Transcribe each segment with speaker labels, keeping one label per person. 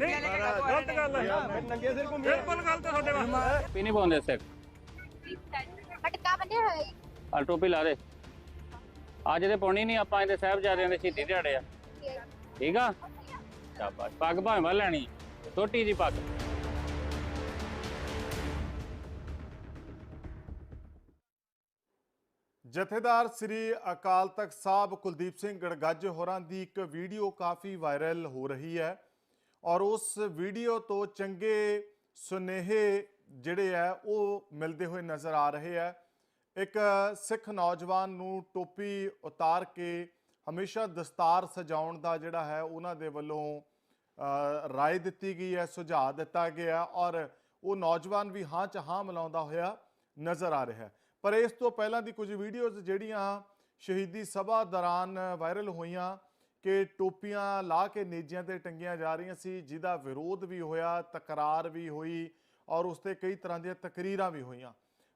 Speaker 1: ਕੇ ਗਲਤ ਗੱਲ ਹੈ। ਨੰਗੇ ਸਿਰ ਘੁੰਮੇ ਬਿਲਕੁਲ ਗਲਤ ਹੈ ਤੁਹਾਡੇ ਵਾਸਤੇ।
Speaker 2: ਨਹੀਂ ਪਾਉਂਦੇ ਸਿਰ
Speaker 3: ਪਟਕਾ ਬੰਨਿਆ ਹੋਇਆ ਜੀ।
Speaker 2: ਆ ਟੋਪੀ ਲਾ ਦੇ। ਅੱਜ ਦੇ ਪਾਉਣੀ ਨਹੀਂ ਆਪਾਂ ਇਹਦੇ ਸਾਹਿਬਜ਼ਾਦਿਆਂ ਦੇ ਸ਼ਹੀਦੀ ਦਿਹਾੜੇ ਆ। ਠੀਕ ਆ? ਸ਼ਾਬਾਸ਼। ਪੱਗ ਭਾਵੇਂ ਵਾ ਲੈਣੀ ਛੋਟੀ ਜੀ ਪੱਗ।
Speaker 4: ਜਥੇਦਾਰ ਸ੍ਰੀ ਅਕਾਲ ਤਖਤ ਸਾਹਿਬ ਕੁਲਦੀਪ ਸਿੰਘ ਗੜਗੱਜ ਹੋਰਾਂ ਦੀ ਇੱਕ ਵੀਡੀਓ ਕਾਫੀ ਵਾਇਰਲ ਹੋ ਰਹੀ ਹੈ। ਔਰ ਉਸ ਵੀਡੀਓ ਤੋਂ ਚੰਗੇ ਸੁਨੇਹੇ ਜਿਹੜੇ ਆ, ਉਹ ਮਿਲਦੇ ਹੋਏ ਨਜ਼ਰ ਆ ਰਹੇ ਆ। ਇੱਕ ਸਿੱਖ ਨੌਜਵਾਨ ਨੂੰ ਟੋਪੀ ਉਤਾਰ ਕੇ ਹਮੇਸ਼ਾ ਦਸਤਾਰ ਸਜਾਉਣ ਦਾ ਜਿਹੜਾ ਹੈ, ਉਹਨਾਂ ਦੇ ਵੱਲੋਂ ਰਾਏ ਦਿੱਤੀ ਗਈ ਹੈ, ਸੁਝਾਅ ਦਿੱਤਾ ਗਿਆ ਔਰ ਉਹ ਨੌਜਵਾਨ ਵੀ ਹਾਂ ਚ ਹਾਂ ਮਿਲਾਉਂਦਾ ਹੋਇਆ ਨਜ਼ਰ ਆ ਰਿਹਾ ਪਰ ਇਸ ਤੋਂ ਪਹਿਲਾਂ ਦੀ ਕੁਝ ਵੀਡੀਓਜ਼ ਜਿਹੜੀਆਂ ਸ਼ਹੀਦੀ ਸਭਾ ਦੌਰਾਨ ਵਾਇਰਲ ਹੋਈਆਂ ਕਿ ਟੋਪੀਆਂ ਲਾ ਕੇ ਨੇਜਿਆਂ ਤੇ ਟੰਗੀਆਂ ਜਾ ਰਹੀਆਂ ਸੀ, ਜਿਹਦਾ ਵਿਰੋਧ ਵੀ ਹੋਇਆ, ਤਕਰਾਰ ਵੀ ਹੋਈ ਔਰ ਉਸ ਤੇ ਕਈ ਤਰ੍ਹਾਂ ਦੀਆਂ ਤਕਰੀਰਾਂ ਵੀ ਹੋਈਆਂ।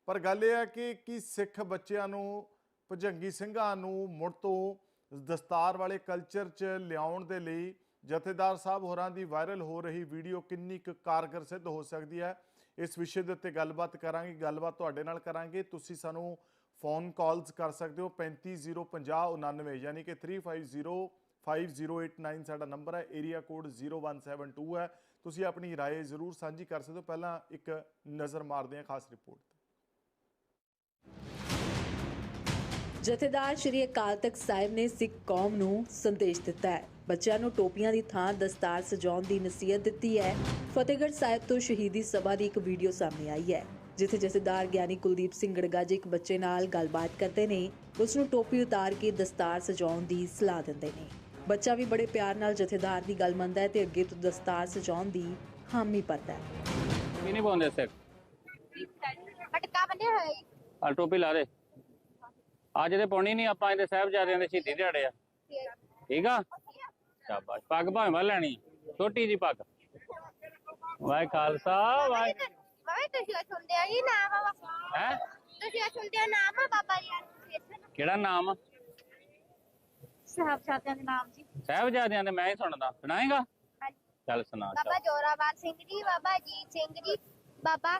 Speaker 4: ਪਰ ਗੱਲ ਇਹ ਹੈ ਕਿ ਕੀ ਸਿੱਖ ਬੱਚਿਆਂ ਨੂੰ, ਭਜੰਗੀ ਸਿੰਘਾਂ ਨੂੰ ਮੁੜ ਤੋਂ ਦਸਤਾਰ ਵਾਲੇ ਕਲਚਰ 'ਚ ਲਿਆਉਣ ਦੇ ਲਈ ਜਥੇਦਾਰ ਸਾਹਿਬ ਹੋਰਾਂ ਦੀ ਵਾਇਰਲ ਹੋ ਰਹੀ ਵੀਡੀਓ ਕਿੰਨੀ ਕੁ ਕਾਰਗਰ ਸਿੱਧ ਹੋ ਸਕਦੀ ਹੈ, ਇਸ ਵਿਸ਼ੇ ਦੇ ਉੱਤੇ ਗੱਲਬਾਤ ਕਰਾਂਗੇ, ਗੱਲਬਾਤ ਤੁਹਾਡੇ ਨਾਲ ਕਰਾਂਗੇ। ਤੁਸੀਂ ਸਾਨੂੰ ਫੋਨ ਕਾਲਸ ਕਰ ਸਕਦੇ ਹੋ 3505099 ਯਾਨੀ ਕਿ 35050889 ਸਾਡਾ ਨੰਬਰ ਹੈ ਏਰੀਆ ਕੋਡ 0172 ਹੈ ਤੁਸੀਂ ਆਪਣੀ رائے ਜ਼ਰੂਰ ਸਾਂਝੀ ਕਰ ਸਕਦੇ ਹੋ ਪਹਿਲਾਂ ਇੱਕ ਨਜ਼ਰ ਮਾਰਦੇ ਹਾਂ ਖਾਸ ਰਿਪੋਰਟ ਤੇ
Speaker 5: ਜਥੇਦਾਰ ਸ਼੍ਰੀ ਅਕਾਲ ਤਖਤ ਸਾਹਿਬ ਨੇ ਸਿੱਖ ਕੌਮ ਨੂੰ ਸੰਦੇਸ਼ ਦਿੱਤਾ ਹੈ ਬੱਚਿਆਂ ਨੂੰ ਟੋਪੀਆਂ ਦੀ ਥਾਂ ਦਸਤਾਰ ਸਜਾਉਣ ਦੀ ਨਸੀਹਤ ਦਿੱਤੀ ਹੈ ਫਤਿਹਗੜ੍ਹ ਸਾਹਿਬ ਤੋਂ ਸ਼ਹੀਦੀ ਸਭਾ ਦੀ ਇੱਕ ਵੀਡੀਓ ਸਾਹਮਣੇ ਆਈ ਹੈ ਜਿੱਥੇ ਜਥੇਦਾਰ ਗਿਆਨੀ ਕੁਲਦੀਪ ਸਿੰਘ ਗੜਗਾਜ ਇੱਕ ਬੱਚੇ ਨਾਲ ਗੱਲਬਾਤ ਕਰਦੇ ਨੇ ਉਸ ਨੂੰ ਟੋਪੀ ਉਤਾਰ ਕੇ ਦਸਤਾਰ ਸਜਾਉਣ ਦੀ ਸਲਾਹ ਦਿੰਦੇ ਨੇ ਬੱਚਾ ਵੀ ਬੜੇ ਪਿਆਰ ਨਾਲ ਜਥੇਦਾਰ ਦੀ ਗੱਲ ਮੰਨਦਾ ਹੈ ਤੇ ਅੱਗੇ ਤੋਂ ਦਸਤਾਰ ਸਜਾਉਣ ਦੀ ਹਾਮੀ ਭਰਦਾ ਹੈ।
Speaker 2: ਵੀ ਨਹੀਂ ਪਾਉਂਦੇ ਸਿਰ
Speaker 3: ਪਟਕਾ ਬੰਨਿਆ ਹੋਇਆ ਜੀ।
Speaker 2: ਆ ਟੋਪੀ ਲਾ ਦੇ। ਅੱਜ ਦੇ ਪਾਉਣੀ ਨਹੀਂ ਆਪਾਂ ਇਹਦੇ ਸਾਹਿਬਜ਼ਾਦਿਆਂ ਦੇ ਸ਼ਹੀਦੀ ਦਿਹਾੜੇ ਆ। ਠੀਕ ਆ? ਸ਼ਾਬਾਸ਼। ਪੱਗ ਭਾਵੇਂ ਵਾ ਲੈਣੀ ਛੋਟੀ ਜੀ ਪੱਗ। ਵਾਹਿ ਖਾਲਸਾ ਵਾਹਿ
Speaker 3: ਬਾਬਾ ਤੁਸੀਂ ਸੁਣਦੇ ਹੋ ਜੀ ਨਾਮ? ਆ ਬਾਬਾ
Speaker 2: ਹੈ?
Speaker 3: ਤੁਸੀਂ ਸੁਣਦੇ ਹੋ ਨਾਮ ਆ ਬਾਬਾ ਜੀ?
Speaker 2: ਕਿਹੜਾ ਨਾਮ? ਆ?
Speaker 3: ਸਾਹਿਬ ਸਾਥਿਆਂ ਦੇ ਨਾਮ ਜੀ।
Speaker 2: ਸਾਹਿਬਜ਼ਾਦਿਆਂ ਦੇ ਮੈਂ ਹੀ ਸੁਣਦਾ। ਸੁਣਾਏਗਾ?
Speaker 3: ਹਾਂਜੀ।
Speaker 2: ਚੱਲ ਸੁਣਾ ਚੱਲ।
Speaker 3: ਬਾਬਾ ਜੋਰਾਵਰ ਸਿੰਘ ਜੀ ਬਾਬਾ ਜੀਤ ਸਿੰਘ ਜੀ ਬਾਬਾ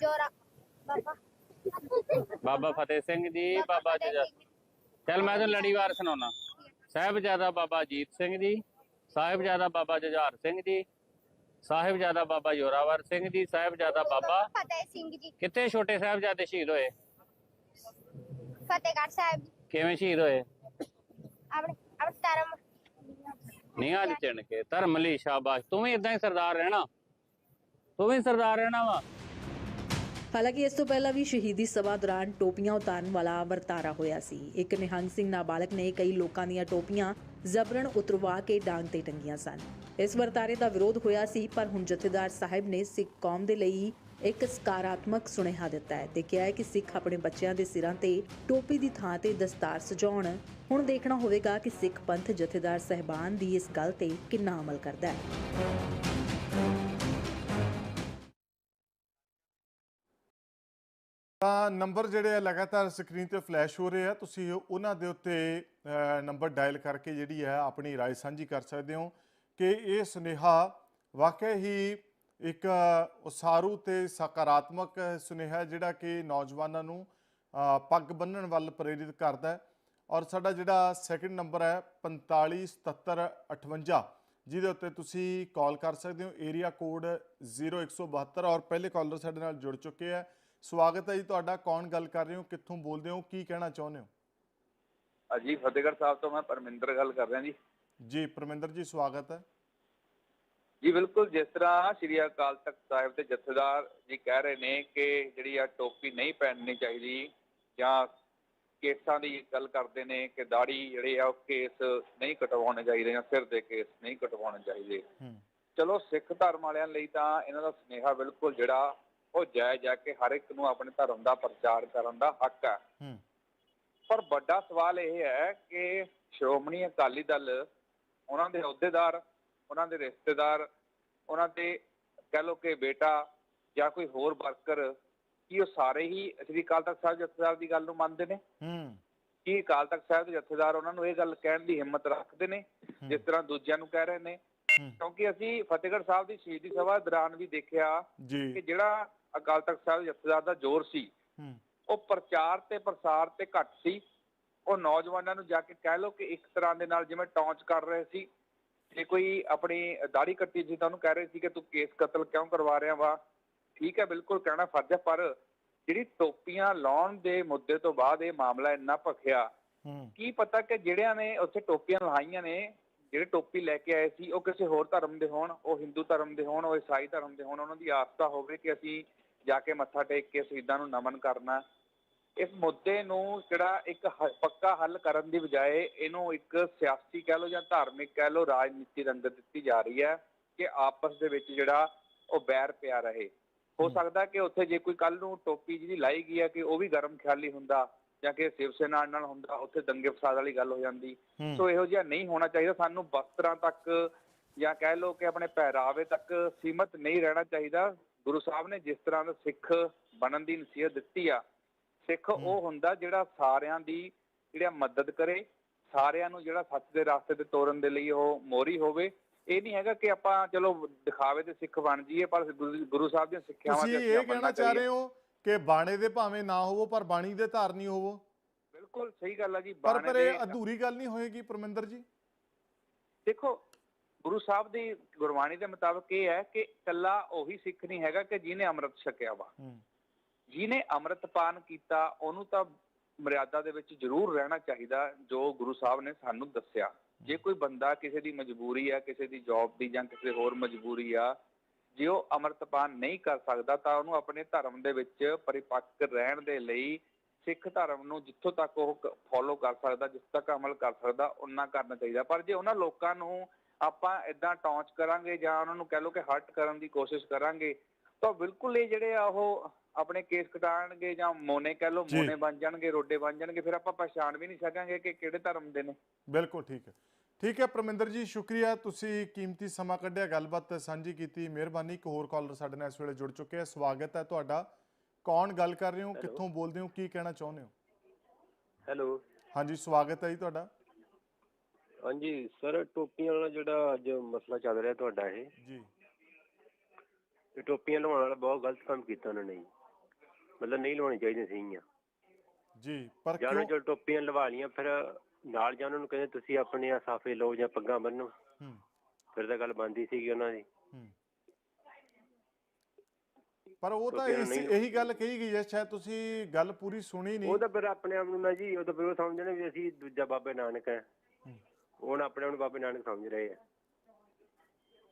Speaker 3: ਜੋਰਾ ਬਾਬਾ।
Speaker 2: ਬਾਬਾ ਫਤਿਹ ਸਿੰਘ ਜੀ ਬਾਬਾ
Speaker 3: ਫਤਿਹ
Speaker 2: ਜਜਾ
Speaker 3: ਸਿੰਘ ਜੀ।
Speaker 2: ਚੱਲ ਮੈਂ ਤੈਨੂੰ ਲੜੀਵਾਰ ਸੁਣਾਉਣਾ ਸਾਹਿਬਜ਼ਾਦਾ ਬਾਬਾ ਜੀਤ ਸਿੰਘ ਜੀ ਸਾਹਿਬਜ਼ਾਦਾ ਬਾਬਾ ਜੁਝਾਰ ਸਿੰਘ ਜੀ ਸਾਹਿਬਜ਼ਾਦਾ ਬਾਬਾ ਜੋਰਾਵਰ ਸਿੰਘ ਜੀ ਸਾਹਿਬਜ਼ਾਦਾ ਬਾਬਾ
Speaker 3: ਫਤਿਹ ਸਿੰਘ ਜੀ।
Speaker 2: ਕਿੱਥੇ ਛੋਟੇ ਸਾਹਿਬਜ਼ਾਦੇ ਸ਼ਹੀਦ ਹੋਏ?
Speaker 3: ਫਤਿਹਗੜ੍ਹ ਸਾਹਿਬ ਜੀ।
Speaker 2: ਕਿਵੇਂ ਸ਼ਹੀਦ ਹੋਏ?
Speaker 3: ਆਪਣੇ ਆਪਣੇ ਧਰਮ।
Speaker 2: ਨੀਹਾਂ 'ਚ ਚਿਣ ਕੇ ਧਰਮ ਲਈ ਸ਼ਾਬਾਸ਼। ਤੂੰ ਵੀ ਇਦਾਂ ਹੀ ਸਰਦਾਰ ਰਹਿਣਾ। ਤੂੰ ਵੀ ਸਰਦਾਰ ਰਹਿਣਾ ਵਾ।
Speaker 5: ਹਾਲਾਂਕਿ ਇਸ ਤੋਂ ਪਹਿਲਾਂ ਵੀ ਸ਼ਹੀਦੀ ਸਭਾ ਦੌਰਾਨ ਟੋਪੀਆਂ ਉਤਾਰਨ ਵਾਲਾ ਵਰਤਾਰਾ ਹੋਇਆ ਸੀ। ਇੱਕ ਨਿਹੰਗ ਸਿੰਘ ਨਾਬਾਲਗ ਨੇ ਕਈ ਲੋਕਾਂ ਦੀਆਂ ਟੋਪੀਆਂ ਜ਼ਬਰਨ ਉਤਰਵਾ ਕੇ ਡਾਂਗ ਤੇ ਟੰਗੀਆਂ ਸਨ। ਇਸ ਵਰਤਾਰੇ ਦਾ ਵਿਰੋਧ ਹੋਇਆ ਸੀ ਪਰ ਹੁਣ ਜਥੇਦਾਰ ਸਾਹਿਬ ਨੇ ਸਿੱਖ ਕੌਮ ਦੇ ਲਈ ਇੱਕ ਸਕਾਰਾਤਮਕ ਸੁਨੇਹਾ ਦਿੱਤਾ ਹੈ ਤੇ ਕਿਹਾ ਹੈ ਕਿ ਸਿੱਖ ਆਪਣੇ ਬੱਚਿਆਂ ਦੇ ਸਿਰਾਂ ਤੇ ਟੋਪੀ ਦੀ ਥਾਂ ਤੇ ਦਸਤਾਰ ਸਜਾਉਣ ਹੁਣ ਦੇਖਣਾ ਹੋਵੇਗਾ ਕਿ ਸਿੱਖ ਪੰਥ ਜਥੇਦਾਰ ਸਹਿਬਾਨ ਦੀ ਇਸ ਗੱਲ ਤੇ ਕਿੰਨਾ ਅਮਲ ਕਰਦਾ ਹੈ
Speaker 4: ਤਾਂ ਨੰਬਰ ਜਿਹੜੇ ਆ ਲਗਾਤਾਰ ਸਕਰੀਨ ਤੇ ਫਲੈਸ਼ ਹੋ ਰਹੇ ਆ ਤੁਸੀਂ ਉਹਨਾਂ ਦੇ ਉੱਤੇ ਅ, ਨੰਬਰ ਡਾਇਲ ਕਰਕੇ ਜਿਹੜੀ ਹੈ ਆਪਣੀ رائے ਸਾਂਝੀ ਕਰ ਸਕਦੇ ਹੋ ਕਿ ਇਹ ਸੁਨੇਹਾ ਵਾਕਈ ਹੀ ਇੱਕ ਉਸਾਰੂ ਤੇ ਸਕਾਰਾਤਮਕ ਸੁਨੇਹਾ ਜਿਹੜਾ ਕਿ ਨੌਜਵਾਨਾਂ ਨੂੰ ਪੱਗ ਬੰਨਣ ਵੱਲ ਪ੍ਰੇਰਿਤ ਕਰਦਾ ਹੈ। ਔਰ ਸਾਡਾ ਜਿਹੜਾ ਸੈਕਿੰਡ ਨੰਬਰ ਹੈ 457758 ਜਿਹਦੇ ਉੱਤੇ ਤੁਸੀਂ ਕਾਲ ਕਰ ਸਕਦੇ ਹੋ। ਏਰੀਆ ਕੋਡ 0172 ਔਰ ਪਹਿਲੇ ਕਾਲਰ ਸਾਡੇ ਨਾਲ ਜੁੜ ਚੁੱਕੇ ਹੈ। ਸਵਾਗਤ ਹੈ ਜੀ ਤੁਹਾਡਾ। ਕੌਣ ਗੱਲ ਕਰ ਰਹੇ ਹੋ? ਕਿੱਥੋਂ ਬੋਲਦੇ ਹੋ? ਕੀ ਕਹਿਣਾ ਚਾਹੁੰਦੇ ਹੋ?
Speaker 6: ਅਜੀ ਫਤਿਹਗੜ੍ਹ ਸਾਹਿਬ ਤੋਂ ਮੈਂ ਪਰਮਿੰਦਰ ਗੱਲ ਕਰ ਰਿਹਾ ਜੀ।
Speaker 4: ਜੀ ਪਰਮਿੰਦਰ ਜੀ ਸਵਾਗਤ ਹੈ।
Speaker 6: ਜੀ ਬਿਲਕੁਲ ਜਿਸ ਤਰ੍ਹਾਂ ਸ਼੍ਰੀ ਅਕਾਲ ਤਖਤ ਸਾਹਿਬ ਦੇ ਜਥੇਦਾਰ ਜੀ ਕਹਿ ਰਹੇ ਨੇ ਕਿ ਜਿਹੜੀ ਆ ਟੋਪੀ ਨਹੀਂ ਪਹਿਨਣੀ ਚਾਹੀਦੀ ਜਾਂ ਕੇਸਾਂ ਦੀ ਗੱਲ ਕਰਦੇ ਨੇ ਕਿ ਦਾੜੀ ਜਿਹੜੇ ਆ ਉਹ ਕੇਸ ਨਹੀਂ ਕਟਵਾਉਣੇ ਚਾਹੀਦੇ ਜਾਂ ਸਿਰ ਦੇ ਕੇਸ ਨਹੀਂ ਕਟਵਾਉਣੇ ਚਾਹੀਦੇ। ਚਲੋ ਸਿੱਖ ਧਰਮ ਵਾਲਿਆਂ ਲਈ ਤਾਂ ਇਹਨਾਂ ਦਾ ਸੁਨੇਹਾ ਬਿਲਕੁਲ ਜਿਹੜਾ ਉਹ ਜਾਇਜ਼ ਹੈ ਕਿ ਹਰ ਇੱਕ ਨੂੰ ਆਪਣੇ ਧਰਮ ਦਾ ਪ੍ਰਚਾਰ ਕਰਨ ਦਾ ਹੱਕ ਹੂੰ। ਪਰ ਵੱਡਾ ਸਵਾਲ ਇਹ ਹੈ ਕਿ ਸ਼੍ਰੋਮਣੀ ਅਕਾਲੀ ਦਲ ਉਹਨਾਂ ਦੇ ਅਹੁਦੇਦਾਰ ਉਹਨਾਂ ਦੇ ਰਿਸ਼ਤੇਦਾਰ ਉਹਨਾਂ ਦੇ ਕਹਿ ਲਓ ਕਿ ਬੇਟਾ ਜਾਂ ਕੋਈ ਹੋਰ ਵਰਕਰ ਕੀ ਉਹ ਸਾਰੇ ਹੀ ਸ੍ਰੀ ਅਕਾਲ ਤਖਤ ਸਾਹਿਬ ਜਥੇਦਾਰ ਦੀ ਗੱਲ ਨੂੰ ਮੰਨਦੇ ਨੇ?
Speaker 4: ਹੂੰ।
Speaker 6: ਕੀ ਅਕਾਲ ਤਖਤ ਸਾਹਿਬ ਦੇ ਜਥੇਦਾਰ ਉਹਨਾਂ ਨੂੰ ਇਹ ਗੱਲ ਕਹਿਣ ਦੀ ਹਿੰਮਤ ਰੱਖਦੇ ਨੇ ਜਿਸ ਤਰ੍ਹਾਂ ਦੂਜਿਆਂ ਨੂੰ ਕਹਿ ਰਹੇ ਨੇ। ਕਿਉਂਕਿ ਅਸੀਂ ਫਤਿਹਗੜ੍ਹ ਸਾਹਿਬ ਦੀ ਸ਼ਹੀਦੀ ਸਭਾ ਦੌਰਾਨ ਵੀ ਦੇਖਿਆ ਕਿ ਜਿਹੜਾ ਅਕਾਲ ਤਖਤ ਸਾਹਿਬ ਜਥੇਦਾਰ ਦਾ ਜ਼ੋਰ ਸੀ ਉਹ ਪ੍ਰਚਾਰ ਤੇ ਪ੍ਰਸਾਰ ਤੇ ਘੱਟ ਸੀ। ਉਹ ਨੌਜਵਾਨਾਂ ਨੂੰ ਜਾ ਕੇ ਕਹਿ ਲਓ ਕਿ ਇੱਕ ਤਰ੍ਹਾਂ ਦੇ ਨਾਲ ਜਿਵੇਂ ਟੌਂਚ ਕਰ ਰਹੇ ਸੀ। ਜੇ ਕੋਈ ਆਪਣੀ ਦਾੜੀ ਕੱਟੀ ਤਾਂ ਉਹਨੂੰ ਕਹਿ ਰਹੇ ਸੀ ਕਿ ਤੂੰ ਕੇਸ ਕਤਲ ਕਿਉਂ ਕਰਵਾ ਰਿਹਾ ਵਾ ਠੀਕ ਹੈ ਬਿਲਕੁਲ ਕਹਿਣਾ ਫਰਜ਼ ਹੈ ਪਰ ਜਿਹੜੀ ਟੋਪੀਆਂ ਲਾਉਣ ਦੇ ਮੁੱਦੇ ਤੋਂ ਬਾਅਦ ਇਹ ਮਾਮਲਾ ਇੰਨਾ ਭਖਿਆ ਕੀ ਪਤਾ ਕਿ ਜਿਹੜਿਆਂ ਨੇ ਉੱਥੇ ਟੋਪੀਆਂ ਲਹਾਈਆਂ ਨੇ ਜਿਹੜੇ ਟੋਪੀ ਲੈ ਕੇ ਆਏ ਸੀ ਉਹ ਕਿਸੇ ਹੋਰ ਧਰਮ ਦੇ ਹੋਣ ਉਹ ਹਿੰਦੂ ਧਰਮ ਦੇ ਹੋਣ ਉਹ ਈਸਾਈ ਧਰਮ ਦੇ ਹੋਣ ਉਹਨਾਂ ਦੀ ਆਸਥਾ ਹੋਵੇ ਕਿ ਅਸੀਂ ਜਾ ਕੇ ਮੱਥਾ ਟੇਕ ਕੇ ਸ਼ਹੀਦਾਂ ਨੂੰ ਨਮਨ ਕਰਨਾ। ਇਸ ਮੁੱਦੇ ਨੂੰ ਜਿਹੜਾ ਇੱਕ ਪੱਕਾ ਹੱਲ ਕਰਨ ਦੀ ਬਜਾਏ ਇਹਨੂੰ ਇੱਕ ਸਿਆਸੀ ਕਹਿ ਲਓ ਜਾਂ ਧਾਰਮਿਕ ਕਹਿ ਲਓ ਰਾਜਨੀਤੀ ਰੰਗਤ ਦਿੱਤੀ ਜਾ ਰਹੀ ਹੈ ਕਿ ਆਪਸ ਦੇ ਵਿੱਚ ਜਿਹੜਾ ਉਹ ਬੈਰ ਪਿਆ ਰਹੇ। ਹੋ ਸਕਦਾ ਕਿ ਉੱਥੇ ਜੇ ਕੋਈ ਕੱਲ ਨੂੰ ਟੋਪੀ ਜਿਹਦੀ ਲਾਈ ਗਈ ਹੈ ਕਿ ਉਹ ਵੀ ਗਰਮ ਖਿਆਲੀ ਹੁੰਦਾ ਜਾਂ ਕਿ ਸ਼ਿਵ ਸੈਨਾ ਨਾਲ ਹੁੰਦਾ ਉੱਥੇ ਦੰਗੇ ਫਸਾਦ ਵਾਲੀ ਗੱਲ ਹੋ ਜਾਂਦੀ। ਸੋ ਇਹੋ ਜਿਹਾ ਨਹੀਂ ਹੋਣਾ ਚਾਹੀਦਾ। ਸਾਨੂੰ ਵਸਤਰਾਂ ਤੱਕ ਜਾਂ ਕਹਿ ਲਓ ਕਿ ਆਪਣੇ ਪਹਿਰਾਵੇ ਤੱਕ ਸੀਮਤ ਨਹੀਂ ਰਹਿਣਾ ਚਾਹੀਦਾ। ਗੁਰੂ ਸਾਹਿਬ ਨੇ ਜਿਸ ਤਰ੍ਹਾਂ ਦਾ ਸਿੱਖ ਬਣਨ ਦੀ ਨਸੀਹਤ ਦਿੱਤੀ ਆ ਸਿੱਖ ਉਹ ਹੁੰਦਾ ਜਿਹੜਾ ਸਾਰਿਆਂ ਦੀ ਜਿਹੜਾ ਮਦਦ ਕਰੇ ਸਾਰਿਆਂ ਨੂੰ ਜਿਹੜਾ ਸੱਚ ਦੇ ਰਸਤੇ ਤੇ ਤੋਰਨ ਦੇ ਲਈ ਉਹ ਮੋਰੀ ਹੋਵੇ। ਇਹ ਨਹੀਂ ਹੈਗਾ ਕਿ ਆਪਾਂ ਚਲੋ ਦਿਖਾਵੇ ਤੇ ਸਿੱਖ ਬਣ ਜਾਈਏ ਪਰ ਗੁਰੂ ਸਾਹਿਬ ਦੀਆਂ ਸਿੱਖਿਆਵਾਂ ਤੇ
Speaker 4: ਇਹ ਕਹਿਣਾ ਚਾਹ। ਰਹੇ ਹੋ ਕਿ ਬਾਣੇ ਦੇ ਭਾਵੇਂ ਨਾ ਹੋਵੋ ਪਰ ਬਾਣੀ ਦੇ ਧਾਰਨੀ ਹੋਵੋ?
Speaker 6: ਬਿਲਕੁਲ ਸਹੀ ਗੱਲ ਆ ਜੀ ਬਾਣੇ
Speaker 4: ਪਰ ਇਹ ਅਧੂਰੀ ਗੱਲ ਨਹੀਂ ਹੋਏਗੀ ਪਰਮਿੰਦਰ ਜੀ?
Speaker 6: ਦੇਖੋ ਗੁਰੂ ਸਾਹਿਬ ਦੀ ਗੁਰਬਾਣੀ ਦੇ ਮੁਤਾਬਕ ਇਹ ਹੈ ਕਿ ਇਕੱਲਾ ਉਹੀ ਸਿੱਖ ਨਹੀਂ ਹੈਗਾ ਕਿ ਜਿਹਨੇ ਅੰਮ੍ਰਿਤ ਛਕਿਆ ਵਾ।
Speaker 4: ਹੂੰ
Speaker 6: ਜਿਹਨੇ ਅੰਮ੍ਰਿਤ ਕੀਤਾ, ਉਹਨੂੰ ਤਾਂ ਮਰਿਆਦਾ ਦੇ ਵਿੱਚ ਜ਼ਰੂਰ ਰਹਿਣਾ ਚਾਹੀਦਾ, ਜੋ ਗੁਰੂ ਸਾਹਿਬ ਨੇ ਸਾਨੂੰ ਦੱਸਿਆ। ਜੇ ਕੋਈ ਬੰਦਾ ਕਿਸੇ ਦੀ ਮਜਬੂਰੀ ਆ, ਕਿਸੇ ਦੀ ਜੌਬ ਦੀ ਜਾਂ ਕਿਸੇ ਹੋਰ ਮਜਬੂਰੀ ਆ, ਜੇ ਉਹ ਅੰਮ੍ਰਿਤਪਾਨ ਨਹੀਂ ਕਰ ਸਕਦਾ, ਤਾਂ ਉਹਨੂੰ ਆਪਣੇ ਧਰਮ ਦੇ ਵਿੱਚ ਪਰਿਪੱਕ ਰਹਿਣ ਦੇ ਲਈ ਸਿੱਖ ਧਰਮ ਨੂੰ ਜਿੱਥੋਂ ਤੱਕ ਉਹ ਫੋਲੋ ਕਰ ਸਕਦਾ ਜਿਸ ਤੱਕ ਅਮਲ ਕਰ ਸਕਦਾ ਉਹਨਾਂ ਕਰਨਾ ਚਾਹੀਦਾ। ਪਰ ਜੇ ਉਹਨਾਂ ਲੋਕਾਂ ਨੂੰ ਆਪਾਂ ਇਦਾਂ ਟੌਂਚ ਕਰਾਂਗੇ ਜਾਂ ਉਹਨਾਂ ਨੂੰ ਕਹਿ ਲਓ ਕਿ ਹਰਟ ਕਰਨ ਦੀ ਕੋਸ਼ਿਸ਼ ਕਰਾਂਗੇ, ਤਾਂ ਬਿਲਕੁਲ ਇਹ ਜਿਹੜੇ ਆ ਉਹ ਆਪਣੇ ਕੇਸ ਕਟਾਣਗੇ ਜਾਂ ਮੋਨੇ ਕਹਿ
Speaker 4: ਜੀ।
Speaker 6: ਮੋਨੇ ਬਣ ਜਾਣਗੇ ਰੋਡੇ ਬਣ ਜਾਣਗੇ ਫਿਰ ਆਪਾਂ ਪਛਾਣ ਵੀ ਨਹੀਂ ਸਕਾਂਗੇ ਕਿ ਕਿਹੜੇ ਧਰਮ ਦੇ ਨੇ।
Speaker 4: ਬਿਲਕੁਲ ਠੀਕ ਹੈ। ਠੀਕ ਹੈ ਪਰਮਿੰਦਰ ਜੀ ਸ਼ੁਕਰੀਆ ਤੁਸੀਂ ਕੀਮਤੀ ਸਮਾਂ ਕੱਢਿਆ ਗੱਲਬਾਤ ਸਾਂਝੀ ਕੀਤੀ ਮਿਹਰਬਾਨੀ ਇੱਕ ਹੋਰ ਕਾਲਰ ਸਾਡੇ ਨਾਲ ਇਸ ਵੇਲੇ ਜੁੜ ਚੁੱਕੇ ਹੈ ਸਵਾਗਤ ਹੈ ਤੁਹਾਡਾ। ਕੌਣ ਗੱਲ ਕਰ ਰਹੇ ਹੋ ਕਿੱਥੋਂ ਬੋਲਦੇ ਹੋ ਕੀ ਕਹਿਣਾ ਚਾਹੁੰਦੇ ਹੋ?
Speaker 1: ਹੈਲੋ।
Speaker 4: ਹਾਂਜੀ ਸਵਾਗਤ ਹੈ ਜੀ ਤੁਹਾਡਾ।
Speaker 1: ਹਾਂਜੀ ਸਰ ਟੋਪੀਆਂ ਵਾਲਾ ਜਿਹੜਾ ਅੱਜ ਮਸਲਾ ਚੱਲ ਰਿਹਾ ਤੁਹਾਡਾ ਇਹ।
Speaker 4: ਜੀ।
Speaker 1: ਟੋਪੀਆਂ ਲਵਾਉਣ ਵਾਲਾ ਬਹੁਤ ਗਲਤ ਕੰਮ ਕੀਤਾ ਉਹਨਾਂ ਨੇ ਜੀ। ਮਤਲਬ ਨਹੀਂ ਲਵਾਉਣੀ ਚਾਹੀਦੀਆਂ ਸੀਗੀਆਂ
Speaker 4: ਜੀ ਪਰ
Speaker 1: ਜਾਂ ਉਹਨਾਂ
Speaker 4: ਕਿਉਂ?
Speaker 1: ਜਦੋਂ ਟੋਪੀਆਂ ਲਵਾ ਲੀਆਂ ਫਿਰ ਨਾਲ ਜਾਂ ਉਹਨਾਂ ਨੂੰ ਕਹਿੰਦੇ ਤੁਸੀਂ ਆਪਣੇ ਆ ਸਾਫੇ ਲਓ ਜਾਂ ਪੱਗਾਂ ਬੰਨੋ
Speaker 4: ਹੂੰ।
Speaker 1: ਫਿਰ ਤਾਂ ਗੱਲ ਬੰਦੀ ਸੀਗੀ ਉਹਨਾਂ ਦੀ।
Speaker 4: ਹੂੰ। ਪਰ ਉਹ ਤਾਂ
Speaker 1: ਟੋਪੀਆਂ
Speaker 4: ਇਸ-
Speaker 1: ਨਹੀਂ-
Speaker 4: ਇਹੀ ਗੱਲ ਕਹੀ ਗਈ ਹੈ ਸ਼ਾਇਦ ਤੁਸੀਂ ਗੱਲ ਪੂਰੀ ਸੁਣੀ ਨਹੀਂ।
Speaker 1: ਉਹ ਤਾਂ ਫਿਰ ਆਪਣੇ ਆਪ ਨੂੰ ਨਾ ਜੀ ਉਹ ਤਾਂ ਫਿਰ ਉਹ ਸਮਝਦੇ ਨੇ ਵੀ ਅਸੀਂ ਦੂਜਾ ਬਾਬੇ ਨਾਨਕ ਹੈ।
Speaker 4: ਹੂੰ।
Speaker 1: ਉਹ ਆਪਣੇ ਆਪ ਨੂੰ ਬਾਬੇ ਨਾਨਕ ਸਮਝ ਰਹੇ ਆ।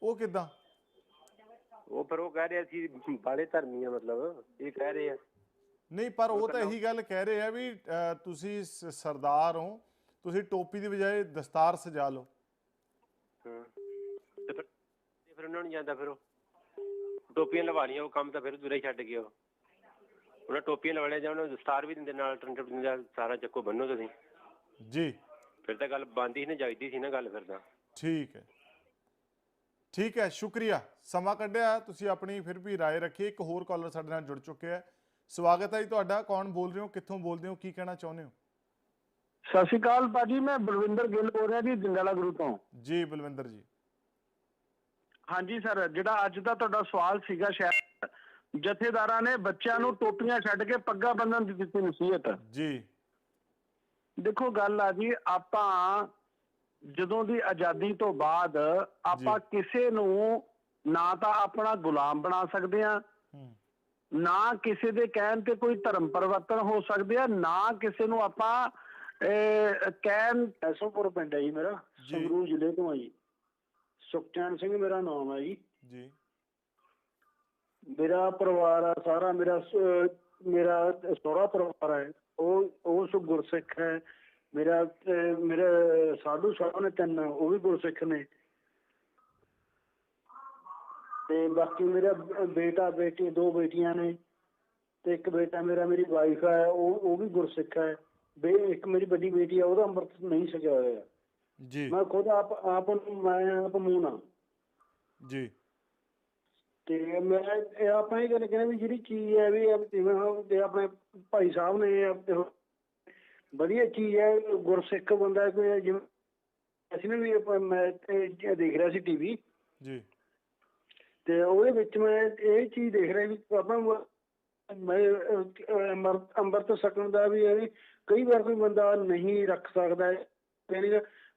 Speaker 4: ਉਹ ਕਿਦਾਂ?
Speaker 1: ਉਹ ਫਿਰ ਉਹ ਕਹਿ ਰਹੇ ਅਸੀਂ ਬਾਲੇ ਧਰਮੀ ਆ ਮਤਲਬ ਇਹ ਕਹਿ ਰਹੇ ਆ।
Speaker 4: ਨਹੀਂ ਪਰ ਉਹ
Speaker 1: ਉਹ
Speaker 4: ਤਾਂ
Speaker 1: ਤਾਂ
Speaker 4: ਇਹੀ ਗੱਲ ਕਹਿ ਰਹੇ ਆ ਵੀ ਅ, ਤੁਸੀਂ ਸ- ਸਰਦਾਰ ਹੋ ਤੁਸੀਂ ਟੋਪੀ ਦੀ ਬਜਾਏ ਦਸਤਾਰ ਸਜਾ ਲਓ
Speaker 1: ਹਾਂ ਤੇ ਫਿਰ ਤੇ ਫਿਰ ਉਹਨਾਂ ਨੂੰ ਜਾਂਦਾ ਫਿਰ ਉਹ ਟੋਪੀਆਂ ਲਵਾ ਲੀਆਂ ਉਹ ਕੰਮ ਤਾਂ ਫਿਰ ਦੂਰੇ ਛੱਡ ਗਏ ਉਹ ਉਹਨਾਂ ਟੋਪੀਆਂ ਲਵਾ ਲਿਆ ਜਾਂ ਉਹਨਾਂ ਨੂੰ ਦਸਤਾਰ ਵੀ ਦਿੰਦੇ ਨਾਲ ਟੰਟਰ ਦਿੰਦੇ ਸਾਰਾ ਚੱਕੋ ਬੰਨੋ ਤੁਸੀਂ
Speaker 4: ਜੀ
Speaker 1: ਫਿਰ ਤਾਂ ਗੱਲ ਬੰਦੀ ਸੀ ਨਾ ਜਾਈਦੀ ਸੀ ਨਾ ਗੱਲ ਫਿਰ ਤਾਂ
Speaker 4: ਠੀਕ ਹੈ ਠੀਕ ਹੈ ਸ਼ੁਕਰੀਆ ਸਮਾਂ ਕੱਢਿਆ ਤੁਸੀਂ ਆਪਣੀ ਫਿਰ ਵੀ رائے ਰੱਖੀ ਇੱਕ ਹੋਰ ਕਾਲਰ ਸਾਡੇ ਨਾਲ ਜੁੜ ਚੁੱਕੇ ਹੈ ਸਵਾਗਤ ਹੈ ਜੀ ਤੁਹਾਡਾ। ਕੌਣ ਬੋਲ ਰਹੇ ਹੋ? ਕਿੱਥੋਂ ਬੋਲਦੇ ਹੋ? ਕੀ ਕਹਿਣਾ ਚਾਹੁੰਦੇ ਹੋ?
Speaker 7: ਸਤਿ ਸ਼੍ਰੀ ਅਕਾਲ ਭਾਜੀ ਮੈਂ ਬਲਵਿੰਦਰ ਗਿੱਲ ਬੋਲ ਰਿਹਾ ਜੀ ਜੰਗਾਲਾ ਗੁਰੂ ਤੋਂ।
Speaker 4: ਜੀ ਬਲਵਿੰਦਰ ਜੀ।
Speaker 7: ਹਾਂਜੀ ਸਰ ਜਿਹੜਾ ਅੱਜ ਦਾ ਤੁਹਾਡਾ ਸਵਾਲ ਸੀਗਾ ਸ਼ਾਇਦ ਜਥੇਦਾਰਾਂ ਨੇ ਬੱਚਿਆਂ ਨੂੰ ਟੋਪੀਆਂ ਛੱਡ ਕੇ ਪੱਗਾਂ ਬੰਨਣ ਦੀ ਦਿੱਤੀ ਨਸੀਹਤ।
Speaker 4: ਜੀ।
Speaker 7: ਦੇਖੋ ਗੱਲ ਆ ਜੀ ਆਪਾਂ ਜਦੋਂ ਦੀ ਆਜ਼ਾਦੀ ਤੋਂ ਬਾਅਦ ਆਪਾਂ ਕਿਸੇ ਨੂੰ ਨਾ ਤਾਂ ਆਪਣਾ ਗੁਲਾਮ ਬਣਾ ਸਕਦੇ ਆ ਨਾ ਕਿਸੇ ਦੇ ਕਹਿਣ ਤੇ ਕੋਈ ਧਰਮ ਪਰਿਵਰਤਨ ਹੋ ਸਕਦੇ ਆ ਨਾ ਕਿਸੇ ਨੂੰ ਆਪਾਂ ਕਹਿਣ ਐਸੋਪੁਰ ਪਿੰਡ ਹੈ ਜੀ ਮੇਰਾ। ਸੰਗਰੂਰ ਜ਼ਿਲ੍ਹੇ ਤੋਂ ਆ ਜੀ। ਸੁਖਚੈਨ ਸਿੰਘ ਮੇਰਾ ਨਾਮ ਹੈ ਜੀ।
Speaker 4: ਜੀ।
Speaker 7: ਮੇਰਾ ਪਰਿਵਾਰ ਆ ਸਾਰਾ ਮੇਰਾ ਮੇਰਾ ਸਹੁਰਾ ਪਰਿਵਾਰ ਹੈ ਉਹ ਉਹ ਸੁ ਗੁਰਸਿੱਖ ਹੈ। ਮੇਰਾ ਮੇਰੇ ਸਾਧੂ ਸਾਹਿਬ ਨੇ ਤਿੰਨ ਉਹ ਵੀ ਗੁਰਸਿੱਖ ਨੇ। ਤੇ ਬਾਕੀ ਮੇਰਾ ਬ- ਬੇਟਾ ਬੇਟੀ ਦੋ ਬੇਟੀਆਂ ਨੇ ਤੇ ਇੱਕ ਬੇਟਾ ਮੇਰਾ ਮੇਰੀ ਵਾਈਫ ਹੈ ਉਹ ਉਹ ਵੀ ਗੁਰਸਿੱਖ ਹੈ। ਬੇ ਇੱਕ ਮੇਰੀ ਵੱਡੀ ਬੇਟੀ ਆ ਉਹਦਾ ਅੰਮ੍ਰਿਤ ਨਹੀਂ ਸਕਿਆ ਹੋਇਆ।
Speaker 4: ਜੀ।
Speaker 7: ਮੈਂ ਖੁਦ ਆਪ ਆਪ ਨੂੰ ਮੈਂ ਆਪ ਮੂੰਹ ਨਾ
Speaker 4: ਜੀ।
Speaker 7: ਤੇ ਮੈਂ ਇਹ ਆਪਾਂ ਇਹ ਗੱਲ ਕਹਿੰਦੇ ਵੀ ਜਿਹੜੀ ਚੀਜ਼ ਹੈ ਵੀ ਇਹ ਜਿਵੇਂ ਹੁਣ ਤੇ ਆਪਣੇ ਭਾਈ ਸਾਹਿਬ ਨੇ ਇਹ ਤੇ ਉਹ ਵਧੀਆ ਚੀਜ਼ ਹੈ ਗੁਰਸਿੱਖ ਬੰਦਾ ਕੋਈ ਜਿਵੇਂ ਅਸੀਂ ਨੇ ਵੀ ਆਪਾਂ ਮੈਂ ਤੇ ਜ- ਦੇਖ ਰਿਹਾ ਸੀ ਟੀਵੀ
Speaker 4: ਜੀ।
Speaker 8: ਤੇ ਉਹਦੇ ਵਿੱਚ ਮੈਂ ਇਹ ਚੀਜ਼ ਦੇਖ ਰਿਹਾ ਵੀ ਆਪਾਂ ਮ- ਅੰਮ੍ਰਿਤ ਛਕਣ ਦਾ ਵੀ ਇਹ ਕਈ ਵਾਰ ਕੋਈ ਬੰਦਾ ਨਹੀਂ ਰੱਖ ਸਕਦਾ